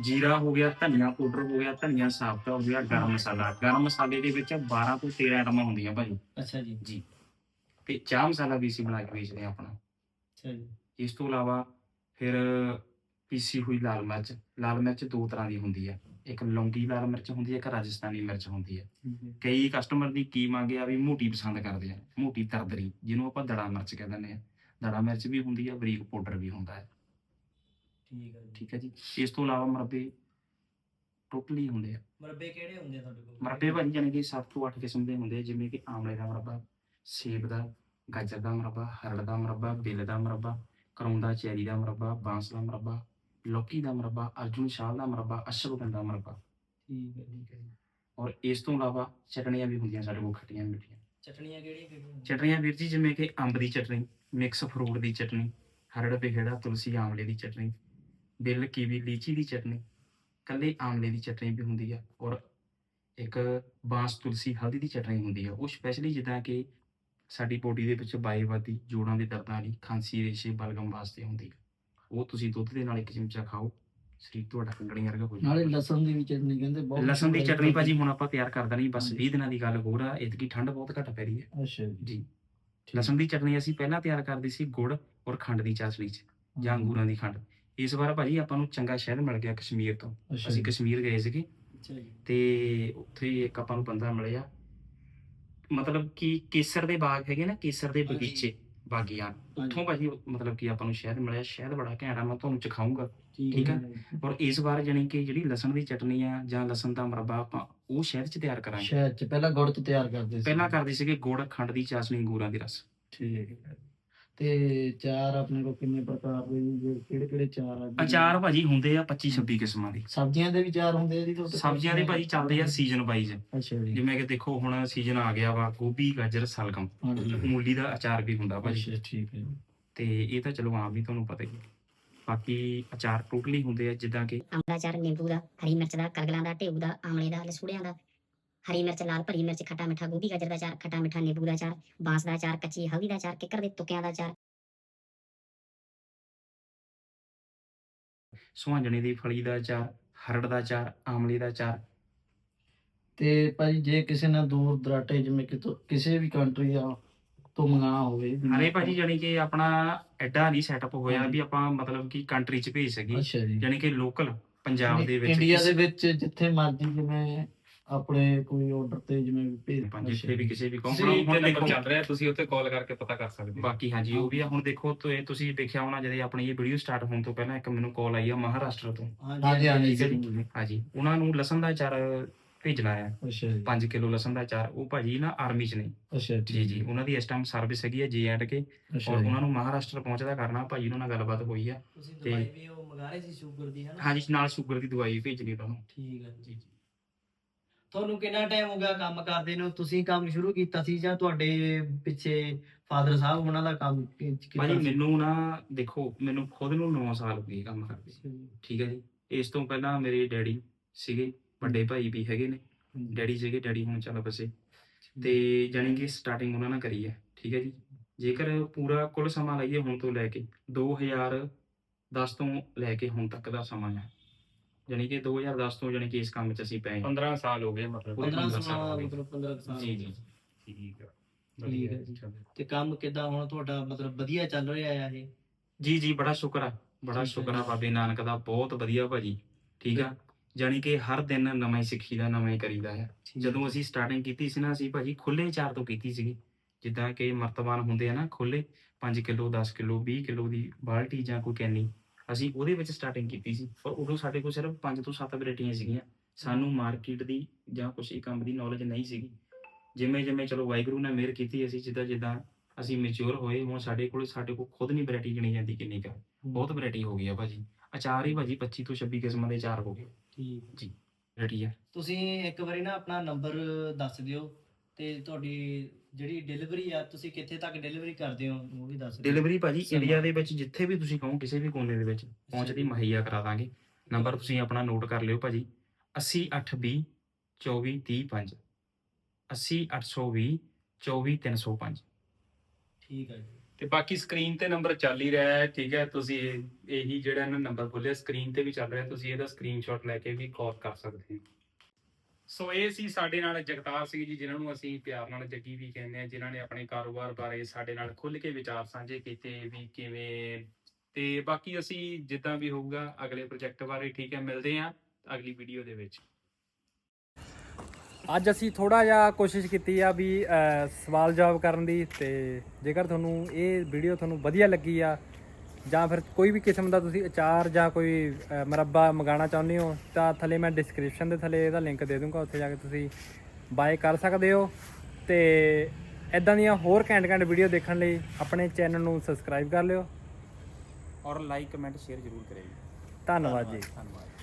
ਜੀਰਾ ਹੋ ਗਿਆ ਧਨੀਆ ਪਾਊਡਰ ਹੋ ਗਿਆ ਧਨੀਆ ਸਾਬਤਾ ਹੋ ਗਿਆ ਗਰਮ ਮਸਾਲਾ। ਗਰਮ ਮਸਾਲੇ ਦੇ ਵਿੱਚ 12 ਤੋਂ 13 ਆਈਟਮਾਂ ਹੁੰਦੀਆਂ ਭਾਜੀ। ਅੱਛਾ ਜੀ। ਜੀ। ਤੇ ਚਾਹ ਮਸਾਲਾ ਵੀ ਅਸੀਂ ਬਣਾ ਕੇ ਵੇਚਦੇ ਹਾਂ ਆਪਣਾ। ਅੱਛਾ ਜੀ। ਇਸ ਤੋਂ ਇਲਾਵਾ ਫਿਰ ਪੀਸੀ ਹੋਈ ਲਾਲ ਮਿਰਚ। ਲਾਲ ਮਿਰਚ ਦੋ ਤਰ੍ਹਾਂ ਦੀ ਹੁੰਦੀ ਹੈ। ਇੱਕ ਲੌਂਗੀ ਲਾਲ ਮਿਰਚ ਹੁੰਦੀ ਹੈ ਇੱਕ ਰਾਜਸਥਾਨੀ ਮਿਰਚ ਹੁੰਦੀ ਹੈ। ਕਈ ਕਸਟਮਰ ਦੀ ਕੀ ਮੰਗ ਆ ਵੀ ਮੋਟੀ ਪਸੰਦ ਕਰਦੇ ਆ। ਮੋਟੀ ਤਰਦਰੀ ਜਿਹਨੂੰ ਆਪਾਂ ਦੜਾ ਮਿਰਚ ਕਹਿੰਦੇ ਨੇ ਦੜਾ ਮਿਰਚ ਵੀ ਹੁੰਦੀ ਹੈ ਬਰੀਕ ਪਾਊਡਰ ਵੀ ਹੁੰਦਾ ਹੈ। ਠੀਕ ਹੈ ਜੀ। ਠੀਕ ਹੈ ਜੀ। ਇਸ ਤੋਂ ਇਲਾਵਾ ਮੁਰੱਬੇ ਟੋਟਲੀ ਹੁੰਦੇ ਆ। ਮਰਬੇ ਕਿਹੜੇ ਹੁੰਦੇ ਆ ਤੁਹਾਡੇ ਕੋਲ? ਮੁਰੱਬੇ ਭਾਜੀ ਜਾਣੀ ਕਿ 7 ਤੋਂ 8 ਕਿਸਮ ਦੇ ਹੁੰਦੇ ਆ, ਜਿਵੇਂ ਕਿ ਆਮਲੇ ਦਾ ਮੁਰੱਬਾ ਸੇਬ ਦਾ ਗਾਜਰ ਦਾ ਮੁਰੱਬਾ ਹਰੜ ਦਾ ਮੁਰੱਬਾ ਬਿੱਲ ਦਾ ਮੁਰੱਬਾ ਕਰੌਂਦਾ ਚੈਰੀ ਦਾ ਮੁਰੱਬਾ ਬਾਂਸ ਦਾ ਮੁਰੱਬਾ ਲੌਕੀ ਦਾ ਮੁਰੱਬਾ ਅਰਜੁਨ ਸ਼ਾਲ ਦਾ ਮੁਰੱਬਾ ਅਸ਼ਵਗੰਧਾ ਦਾ ਮੁਰੱਬਾ। ਠੀਕ ਹੈ ਠੀਕ ਹੈ ਜੀ। ਔਰ ਇਸ ਤੋਂ ਇਲਾਵਾ ਚਟਣੀਆਂ ਵੀ ਹੁੰਦੀਆਂ ਸਾਡੇ ਕੋਲ ਖੱਟੀਆਂ ਮਿੱਠੀਆਂ। ਚਟਣੀਆਂ ਕਿਹੜੀਆਂ ਕਿਹੜੀਆਂ? ਚਟਣੀਆਂ ਵੀਰ ਜੀ ਜਿਵੇਂ ਕਿ ਅੰਬ ਦੀ ਚਟਣੀ ਮਿਕਸ ਫਰੂਟ ਦੀ ਚਟਣੀ ਹਰੜ ਪੇਹੜਾ ਤੁਲਸੀ ਆਮਲੇ ਦੀ ਚਟਣੀ ਬਿੱਲ ਕੀਵੀ ਲੀਚੀ ਦੀ ਚਟਣੀ ਕੱਲੇ ਆਮਲੇ ਦੀ ਚਟਣੀ ਵੀ ਹੁੰਦੀ ਆ। ਔਰ ਇੱਕ ਬਾਂਸ ਤੁਲਸੀ ਹਲਦੀ ਦੀ ਚਟਣੀ ਹੁੰਦੀ ਆ। ਉਹ ਸਪੈਸ਼ਲੀ ਜਿੱਦਾਂ ਕਿ ਸਾਡੀ ਬੋਡੀ ਦੇ ਵਿੱਚ ਬਾਈਵਾਦੀ ਜੋੜਾਂ ਦੇ ਦਰਦਾਂ ਲਈ ਖਾਂਸੀ ਰੇਸ਼ੇ ਬਲਗਮ ਵਾਸਤੇ ਹੁੰਦੀ ਆ। ਉਹ ਤੁਸੀਂ ਦੁੱਧ ਦੇ ਨਾਲ ਇੱਕ ਚਮਚਾ ਖਾਓ ਸਰੀਰ ਤੁਹਾਡਾ ਕੰਗਣੀ ਵਰਗਾ ਹੋ ਨਾਲੇ ਜਾਊਗਾ ਲਸਣ ਦੀ ਵੀ ਚਟਨੀ ਕਹਿੰਦੇ ਬਹੁਤ ਲਸਣ ਦੀ ਚਟਣੀ ਭਾਜੀ ਹੁਣ ਆਪਾਂ ਤਿਆਰ ਕਰ ਦੇਣੀ ਬਸ ਹਾਂਜੀ। 20 ਦਿਨਾਂ ਦੀ ਗੱਲ ਹੋਰ ਆ ਇਤਕੀ ਠੰਡ ਬਹੁਤ ਘੱਟ ਪੈ ਰਹੀ ਹੈ। ਅੱਛਾ ਜੀ। ਜੀ। ਲਸਣ ਦੀ ਚਟਨੀ ਅਸੀਂ ਪਹਿਲਾਂ ਤਿਆਰ ਕਰਦੇ ਸੀ ਗੁੜ ਔਰ ਖੰਡ ਦੀ ਚਾਸ਼ਣੀ ਚ ਜਾਂ ਅੰਗੂਰਾਂ ਦੀ ਖੰਡ। ਇਸ ਵਾਰ ਭਾਜੀ ਆਪਾਂ ਨੂੰ ਚੰਗਾ ਸ਼ਹਿਦ ਮਿਲ ਗਿਆ ਕਸ਼ਮੀਰ ਤੋਂ। ਅੱਛਾ ਅਸੀਂ ਜੀ। ਕਸ਼ਮੀਰ ਗਏ ਸੀਗੇ। ਅੱਛਾ ਜੀ। ਤੇ ਉੱਥੇ ਇੱਕ ਆਪਾਂ ਨੂੰ ਬੰਦਾ ਮਿਲਿਆ। ਮਤਲਬ ਕਿ ਕੇਸਰ ਦੇ ਬਾਗ ਹੈਗੇ ਨਾ ਕੇਸਰ ਦੇ ਹਾਂਜੀ। ਬਗੀਚੇ ਬਾਗੀਆਂ ਉੱਥੋਂ ਭਾਜੀ ਮਤਲਬ ਕਿ ਆਪਾਂ ਨੂੰ ਸ਼ਹਿਦ ਮਿਲਿਆ। ਸ਼ਹਿਦ ਬੜਾ ਘੈਂਟ ਆ ਮੈਂ ਤੁਹਾਨੂੰ ਚਖਾਊਂਗਾ ਠੀਕ ਆ। ਔਰ ਇਸ ਵਾਰ ਜਾਣੀ ਕਿ ਜਿਹੜੀ ਲਸਣ ਦੀ ਚਟਨੀ ਆ ਜਾਂ ਲਸਣ ਦਾ ਮੁਰੱਬਾ ਆਪਾਂ ਉਹ ਸ਼ਹਿਦ ਚ ਤਿਆਰ ਕਰਾਂਗੇ। ਸ਼ਹਿਦ ਚ। ਪਹਿਲਾਂ ਗੁੜ ਚ ਤਿਆਰ ਕਰਦੇ ਸੀ। ਪਹਿਲਾਂ ਕਰਦੇ ਸੀਗੇ ਗੁੜ ਖੰਡ ਦੀ ਚਾਸ਼ਣੀ ਅੰਗੂਰਾਂ ਦੀ ਰਸ। ਠੀਕ ਹੈ। ਤੇ ਚਾਰ ਆਪਣੇ ਕੋਲ ਕਿੰਨੇ ਪ੍ਰਕਾਰ ਦੇ ਜੀ ਕਿਹੜੇ ਕਿਹੜੇ ਚਾਰ ਆ ਜੀ? ਅਚਾਰ ਭਾਜੀ ਹੁੰਦੇ ਆ 25 26 ਕਿਸਮਾਂ ਦੇ। ਸਬਜ਼ੀਆਂ ਦੇ ਵੀ ਚਾਰ ਹੁੰਦੇ ਆ ਜੀ ਤੁਹਾਡੇ ਕੋਲ? ਸਬਜ਼ੀਆਂ ਦੇ ਭਾਜੀ ਚੱਲਦੇ ਆ ਸੀਜ਼ਨ ਵਾਈਜ਼ ਅੱਛਾ ਜੀ। ਜਿਵੇਂ ਕਿ ਦੇਖੋ ਹੁਣ ਸੀਜ਼ਨ ਆ ਗਿਆ ਵਾ ਗੋਭੀ ਗਾਜਰ ਸਲਗਮ। ਹਾਂਜੀ। ਮੂਲੀ ਦਾ ਅਚਾਰ ਵੀ ਹੁੰਦਾ ਭਾਜੀ। ਅੱਛਾ ਠੀਕ ਹੈ ਜੀ। ਤੇ ਇਹ ਤਾਂ ਚਲੋ ਆਮ ਵੀ ਤੁਹਾਨੂੰ ਪਤਾ ਹੀ ਹੈ ਬਾਕੀ ਅਚਾਰ ਟੋਟਲੀ ਹੁੰਦੇ ਆ ਜਿੱਦਾਂ ਕਿ ਅੰਬ ਦਾ ਚਾਰ ਨਿੰਬੂ ਦਾ ਹਰੀ ਮਿਰਚ ਦਾ ਕਰਗਲਾਂ ਦਾ ਢੇਊ ਦਾ ਆਮਲੇ ਦਾ ਲਸੂੜਿਆਂ ਦਾ। ਹਰੀ ਮਿਰਚ ਲਾਲ ਭਰੀ ਮਿਰਚ ਖੱਟਾ ਮਿੱਠਾ ਗੋਭੀ ਗਾਜਰ ਦਾ ਚਾਰ ਖੱਟਾ ਮਿੱਠਾ ਨਿੰਬੂ ਦਾ ਚਾਰ ਬਾਂਸ ਦਾ ਚਾਰ ਕੱਚੀ ਹਲਦੀ ਦਾ ਚਾਰ ਕਿੱਕਰ ਦੇ ਤੁਕਿਆਂ ਦਾ ਚਾਰ ਸੁਹਾਂਜਣੇ ਦੀ ਫਲੀ ਦਾ ਅਚਾਰ ਹਰੜ ਦਾ ਅਚਾਰ ਆਮਲੇ ਦਾ ਅਚਾਰ। ਤੇ ਭਾਈ ਜੇ ਕਿਸੇ ਨੇ ਦੂਰ ਦਰਾਟੇ ਜਿਵੇਂ ਕਿ ਤੋਂ- ਕਿਸੇ ਵੀ ਕੰਟਰੀ ਆ ਤੋਂ ਮੰਗਾਣਾ ਹੋਵੇ ਹਰੇ ਭਾਜੀ ਜਾਨੀ ਕਿ ਆਪਣਾ ਐਡਾ ਨਹੀਂ ਸੈਟਅਪ ਹੋਇਆ ਵੀ ਆਪਾਂ ਮਤਲਬ ਕਿ ਕੰਟਰੀ 'ਚ ਭੇਜ ਸਕੀਏ। ਅੱਛਾ ਜੀ। ਜਾਨੀ ਕਿ ਲੋਕਲ ਪੰਜਾਬ ਦੇ ਵਿੱਚ ਇੰਡੀਆ ਦੇ ਵਿੱਚ ਜਿੱਥੇ ਮਰਜ਼ੀ ਜਿਵੇਂ ਆਪਣੇ ਕੋਈ ਆਰਡਰ ਤੇ ਜਿਵੇਂ ਭੇਜ ਆਪਾਂ ਜਿੱਥੇ ਵੀ ਕਿਸੇ ਵੀ ਤੁਸੀਂ ਹੁਣ ਦੇਖੋ ਚੱਲ ਰਿਹਾ ਤੁਸੀਂ ਉੱਥੇ ਕਾਲ ਕਰਕੇ ਪਤਾ ਕਰ ਸਕਦੇ ਹੋ। ਬਾਕੀ ਹਾਂਜੀ ਉਹ ਵੀ ਆ ਹੁਣ ਦੇਖੋ ਤੇ ਤੁਸੀਂ ਦੇਖਿਆ ਹੋਣਾ ਜਦੋਂ ਆਪਣੀ ਇਹ ਵੀਡੀਓ ਸਟਾਰਟ ਹੋਣ ਤੋਂ ਪਹਿਲਾਂ ਇੱਕ ਮੈਨੂੰ ਕਾਲ ਆਈ ਆ ਮਹਾਰਾਸ਼ਟਰ ਤੋਂ। ਹਾਂਜੀ ਹਾਂਜੀ ਹੈ ਜੀ? ਹਾਂਜੀ ਉਹਨਾਂ ਨੂੰ ਲਸਣ ਦਾ ਅਚਾਰ ਭੇਜਣਾ ਆ। ਅੱਛਾ ਜੀ। 5 ਕਿਲੋ ਲਸਣ ਦਾ ਅਚਾਰ ਉਹ ਭਾਜੀ ਨਾ ਆਰਮੀ 'ਚ ਨੇ। ਅੱਛਾ ਜੀ। ਜੀ ਉਹਨਾਂ ਦੀ ਇਸ ਟਾਈਮ ਸਰਵਿਸ ਹੈਗੀ ਹੈ ਜੀ ਐਂਡ ਕੇ ਔਰ ਜੀ। ਉਹਨਾਂ ਨੂੰ ਮਹਾਰਾਸ਼ਟਰ ਪਹੁੰਚਦਾ ਕਰਨਾ ਭਾਜੀ ਉਹਨਾਂ ਨਾਲ ਗੱਲਬਾਤ ਹੋਈ ਆ। ਤੁਸੀਂ ਤੇ- ਦਵਾਈ ਵੀ ਉਹ ਮੰਗਾ ਰਹੇ ਸੀ ਸ਼ੂਗਰ ਦੀ ਹੈ ਨਾ? ਹਾਂਜੀ ਨਾਲ ਸ਼ੂਗਰ ਦੀ ਦਵਾਈ ਭੇਜਣੀ ਉਹਨਾਂ ਨੂੰ। ਠੀਕ ਹੈ ਜੀ। ਤੁਹਾਨੂੰ ਕਿੰਨਾ ਟਾਈਮ ਹੋ ਗਿਆ ਕੰਮ ਕਰਦੇ ਨੂੰ? ਤੁਸੀਂ ਕੰਮ ਸ਼ੁਰੂ ਕੀਤਾ ਸੀ ਜਾਂ ਤੁਹਾਡੇ ਪਿੱਛੇ ਫਾਦਰ ਸਾਹਿਬ ਉਹਨਾਂ ਦਾ ਕੰਮ ਕੀ- ਕੀਤਾ ਭਾਜੀ ਸੀ? ਮੈਨੂੰ ਨਾ ਦੇਖੋ ਮੈਨੂੰ ਖੁਦ ਨੂੰ 9 ਸਾਲ ਹੋ ਗਏ ਕੰਮ ਕਰਦੇ। ਠੀਕ ਹੈ ਜੀ? ਇਸ ਤੋਂ ਪਹਿਲਾਂ ਮੇਰੇ ਡੈਡੀ ਸੀਗੇ ਵੱਡੇ ਭਾਈ ਵੀ ਹੈਗੇ ਨੇ। ਡੈਡੀ ਸੀਗੇ ਡੈਡੀ ਹੁਣ ਚੱਲ ਬਸੇ ਤੇ ਜਾਣੀ ਕਿ ਸਟਾਰਟਿੰਗ ਉਹਨਾਂ ਨਾਲ ਕਰੀ ਹੈ। ਠੀਕ ਹੈ ਜੀ? ਜੇਕਰ ਪੂਰਾ ਕੁੱਲ ਸਮਾਂ ਲਈਏ ਹੁਣ ਤੋਂ ਲੈ ਕੇ 2010 ਤੋਂ ਲੈ ਕੇ ਹੁਣ ਤੱਕ ਦਾ ਸਮਾਂ ਹੈ। ਜਾਣੀ ਕਿ 2010 ਤੋਂ ਜਾਣੀ ਕਿ ਇਸ ਕੰਮ 'ਚ ਅਸੀਂ ਪਏ ਹਾਂ। 15 ਸਾਲ ਹੋ ਗਏ ਮਤਲਬ ਪੂਰੇ 15 ਪੰਦਰਾਂ ਸਾਲ। ਮਤਲਬ 15 ਸਾਲ ਜੀ ਜੀ ਠੀਕ ਆ। ਠੀਕ ਹੈ ਜੀ। ਤੇ ਕੰਮ ਕਿਦਾਂ ਹੁਣ ਤੁਹਾਡਾ ਮਤਲਬ ਵਧੀਆ ਚੱਲ ਰਿਹਾ ਹੈ ਇਹ? ਜੀ ਜੀ ਬੜਾ ਸ਼ੁਕਰ ਆ। ਬੜਾ ਠੀਕ ਹੈ ਸ਼ੁਕਰ ਆ ਜੀ। ਬਾਬੇ ਨਾਨਕ ਦਾ। ਬਹੁਤ ਵਧੀਆ ਭਾਜੀ। ਠੀਕ ਆ? ਜਾਣੀ ਕਿ ਹਰ ਦਿਨ ਨਵਾਂ ਹੀ ਸਿੱਖੀ ਦਾ ਨਵਾਂ ਹੀ ਕਰੀਦਾ ਹੈ ਜਦੋਂ ਅਸੀਂ ਸਟਾਰਟਿੰਗ ਕੀਤੀ ਸੀ ਨਾ ਅਸੀਂ ਭਾਜੀ ਖੁੱਲੇ ਚਾਰ ਤੋਂ ਕੀਤੀ ਸੀਗੀ। ਜਿੱਦਾਂ ਕਿ ਮਰਤਬਾਨ ਹੁੰਦੇ ਆ ਨਾ ਖੁੱਲੇ 5 ਕਿਲੋ 10 ਕਿਲੋ 20 ਕਿਲੋ ਦੀ ਬਾਲਟੀ ਜਾਂ ਕੋਈ ਕੈਨੀ। ਅਸੀਂ ਉਹਦੇ ਵਿੱਚ ਸਟਾਰਟਿੰਗ ਕੀਤੀ ਸੀ। ਪਰ ਉਦੋਂ ਸਾਡੇ ਕੋਲ ਸਿਰਫ 5 ਤੋਂ 7 ਵੈਰਾਈਟੀਆਂ ਸੀਗੀਆਂ। ਸਾਨੂੰ ਮਾਰਕੀਟ ਦੀ ਜਾਂ ਕੁਝ ਇਹ ਕੰਮ ਦੀ ਨੌਲੇਜ ਨਹੀਂ ਸੀਗੀ। ਜਿਵੇਂ ਜਿਵੇਂ ਚਲੋ ਵਾਹਿਗੁਰੂ ਨੇ ਮਿਹਰ ਕੀਤੀ ਅਸੀਂ ਜਿੱਦਾਂ ਜਿੱਦਾਂ ਅਸੀਂ ਮੈਚੁਰ ਹੋਏ ਹੁਣ ਸਾਡੇ ਕੋਲ ਸਾਡੇ ਕੋਲ ਖੁਦ ਨਹੀਂ ਵੈਰਾਈਟੀ ਗਿਣੀ ਜਾਂਦੀ ਕਿੰਨੀ ਕਾ। ਬਹੁਤ ਵੈਰਾਈਟੀ ਹੋ ਗਈ ਆ ਭਾਜੀ। ਅਚਾਰ ਹੀ ਭਾਜੀ 25 ਤੋਂ 26 ਕਿਸਮਾਂ ਦੇ ਅਚਾਰ ਹੋ ਗਏ। ਠੀਕ। ਵੈਰਾਈਟੀ ਆ। ਤੁਸੀਂ ਇੱਕ ਵਾਰੀ ਨਾ ਆਪਣਾ ਨੰਬਰ ਦੱਸ ਦਿਓ ਤੇ ਤੁਹਾਡੀ ਜਿਹੜੀ ਡਿਲੀਵਰੀ ਆ ਤੁਸੀਂ ਕਿੱਥੇ ਤੱਕ ਡਿਲੀਵਰੀ ਕਰਦੇ ਹੋ ਉਹ ਵੀ ਦੱਸ ਦਿਓ। ਡਿਲੀਵਰੀ ਭਾਜੀ ਸਮਾਂ। ਇੰਡੀਆ ਦੇ ਵਿੱਚ ਜਿੱਥੇ ਵੀ ਤੁਸੀਂ ਕਹੋ ਕਿਸੇ ਵੀ ਕੋਨੇ ਦੇ ਵਿੱਚ ਪਹੁੰਚਦੀ ਮੁਹੱਈਆ ਕਰਾ ਦਾਂਗੇ। ਨੰਬਰ ਤੁਸੀਂ ਆਪਣਾ ਨੋਟ ਕਰ ਲਿਓ ਭਾਜੀ। 80820 24305 80820 24305 ਠੀਕ ਹੈ ਜੀ। ਤੇ ਬਾਕੀ ਸਕਰੀਨ ਤੇ ਨੰਬਰ ਚੱਲ ਹੀ ਰਿਹਾ ਹੈ ਠੀਕ ਹੈ? ਤੁਸੀਂ ਇਹ- ਇਹੀ ਜਿਹੜਾ ਇਹਨਾਂ ਨੰਬਰ ਬੋਲਿਆ ਸਕਰੀਨ ਤੇ ਵੀ ਚੱਲ ਰਿਹਾ ਤੁਸੀਂ ਇਹਦਾ ਸਕਰੀਨਸ਼ਾਟ ਲੈ ਕੇ ਵੀ ਕਾਲ ਕਰ ਸਕਦੇ ਹੋ। ਸੋ ਇਹ ਸੀ ਸਾਡੇ ਨਾਲ ਜਗਤਾਰ ਸਿੰਘ ਜੀ ਜਿਨ੍ਹਾਂ ਨੂੰ ਅਸੀਂ ਪਿਆਰ ਨਾਲ ਜੱਗੀ ਵੀ ਕਹਿੰਦੇ ਆ ਜਿਨ੍ਹਾਂ ਨੇ ਆਪਣੇ ਕਾਰੋਬਾਰ ਬਾਰੇ ਸਾਡੇ ਨਾਲ ਖੁੱਲ੍ਹ ਕੇ ਵਿਚਾਰ ਸਾਂਝੇ ਕੀਤੇ ਵੀ ਕਿਵੇਂ ਤੇ ਬਾਕੀ ਅਸੀਂ ਜਿੱਦਾਂ ਵੀ ਹੋਊਗਾ ਅਗਲੇ ਪ੍ਰੋਜੈਕਟ ਬਾਰੇ ਠੀਕ ਹੈ ਮਿਲਦੇ ਆ ਅਗਲੀ ਵੀਡੀਓ ਦੇ ਵਿੱਚ। ਅੱਜ ਅਸੀਂ ਥੋੜਾ ਜਿਹਾ ਕੋਸ਼ਿਸ਼ ਕੀਤੀ ਆ ਵੀ ਅ, ਸਵਾਲ ਜਵਾਬ ਕਰਨ ਦੀ ਤੇ ਜੇਕਰ ਤੁਹਾਨੂੰ ਇਹ ਵੀਡੀਓ ਤੁਹਾਨੂੰ ਵਧੀਆ ਲੱਗੀ ਆ ਜਾਂ ਫਿਰ ਕੋਈ ਵੀ ਕਿਸਮ ਦਾ ਤੁਸੀਂ ਅਚਾਰ ਜਾਂ ਕੋਈ ਮੁਰੱਬਾ ਮੰਗਾਉਣਾ ਚਾਹੁੰਦੇ ਹੋ ਤਾਂ ਥੱਲੇ ਮੈਂ ਡਿਸਕ੍ਰਿਪਸ਼ਨ ਦੇ ਥੱਲੇ ਇਹਦਾ ਲਿੰਕ ਦੇ ਦੂੰਗਾ ਉੱਥੇ ਜਾ ਕੇ ਤੁਸੀਂ ਬਾਏ ਕਰ ਸਕਦੇ ਹੋ। ਤੇ ਇਦਾਂ ਦੀਆਂ ਹੋਰ ਘੈਂਟ ਘੈਂਟ ਵੀਡੀਓ ਦੇਖਣ ਲਈ ਆਪਣੇ ਚੈਨਲ ਨੂੰ ਸਬਸਕ੍ਰਾਈਬ ਕਰ ਲਿਓ। ਔਰ ਲਾਈਕ ਕਮੈਂਟ ਸ਼ੇਅਰ ਜ਼ਰੂਰ ਕਰਿਓ ਧੰਨਵਾਦ ਜੀ। ਧੰਨਵਾਦ।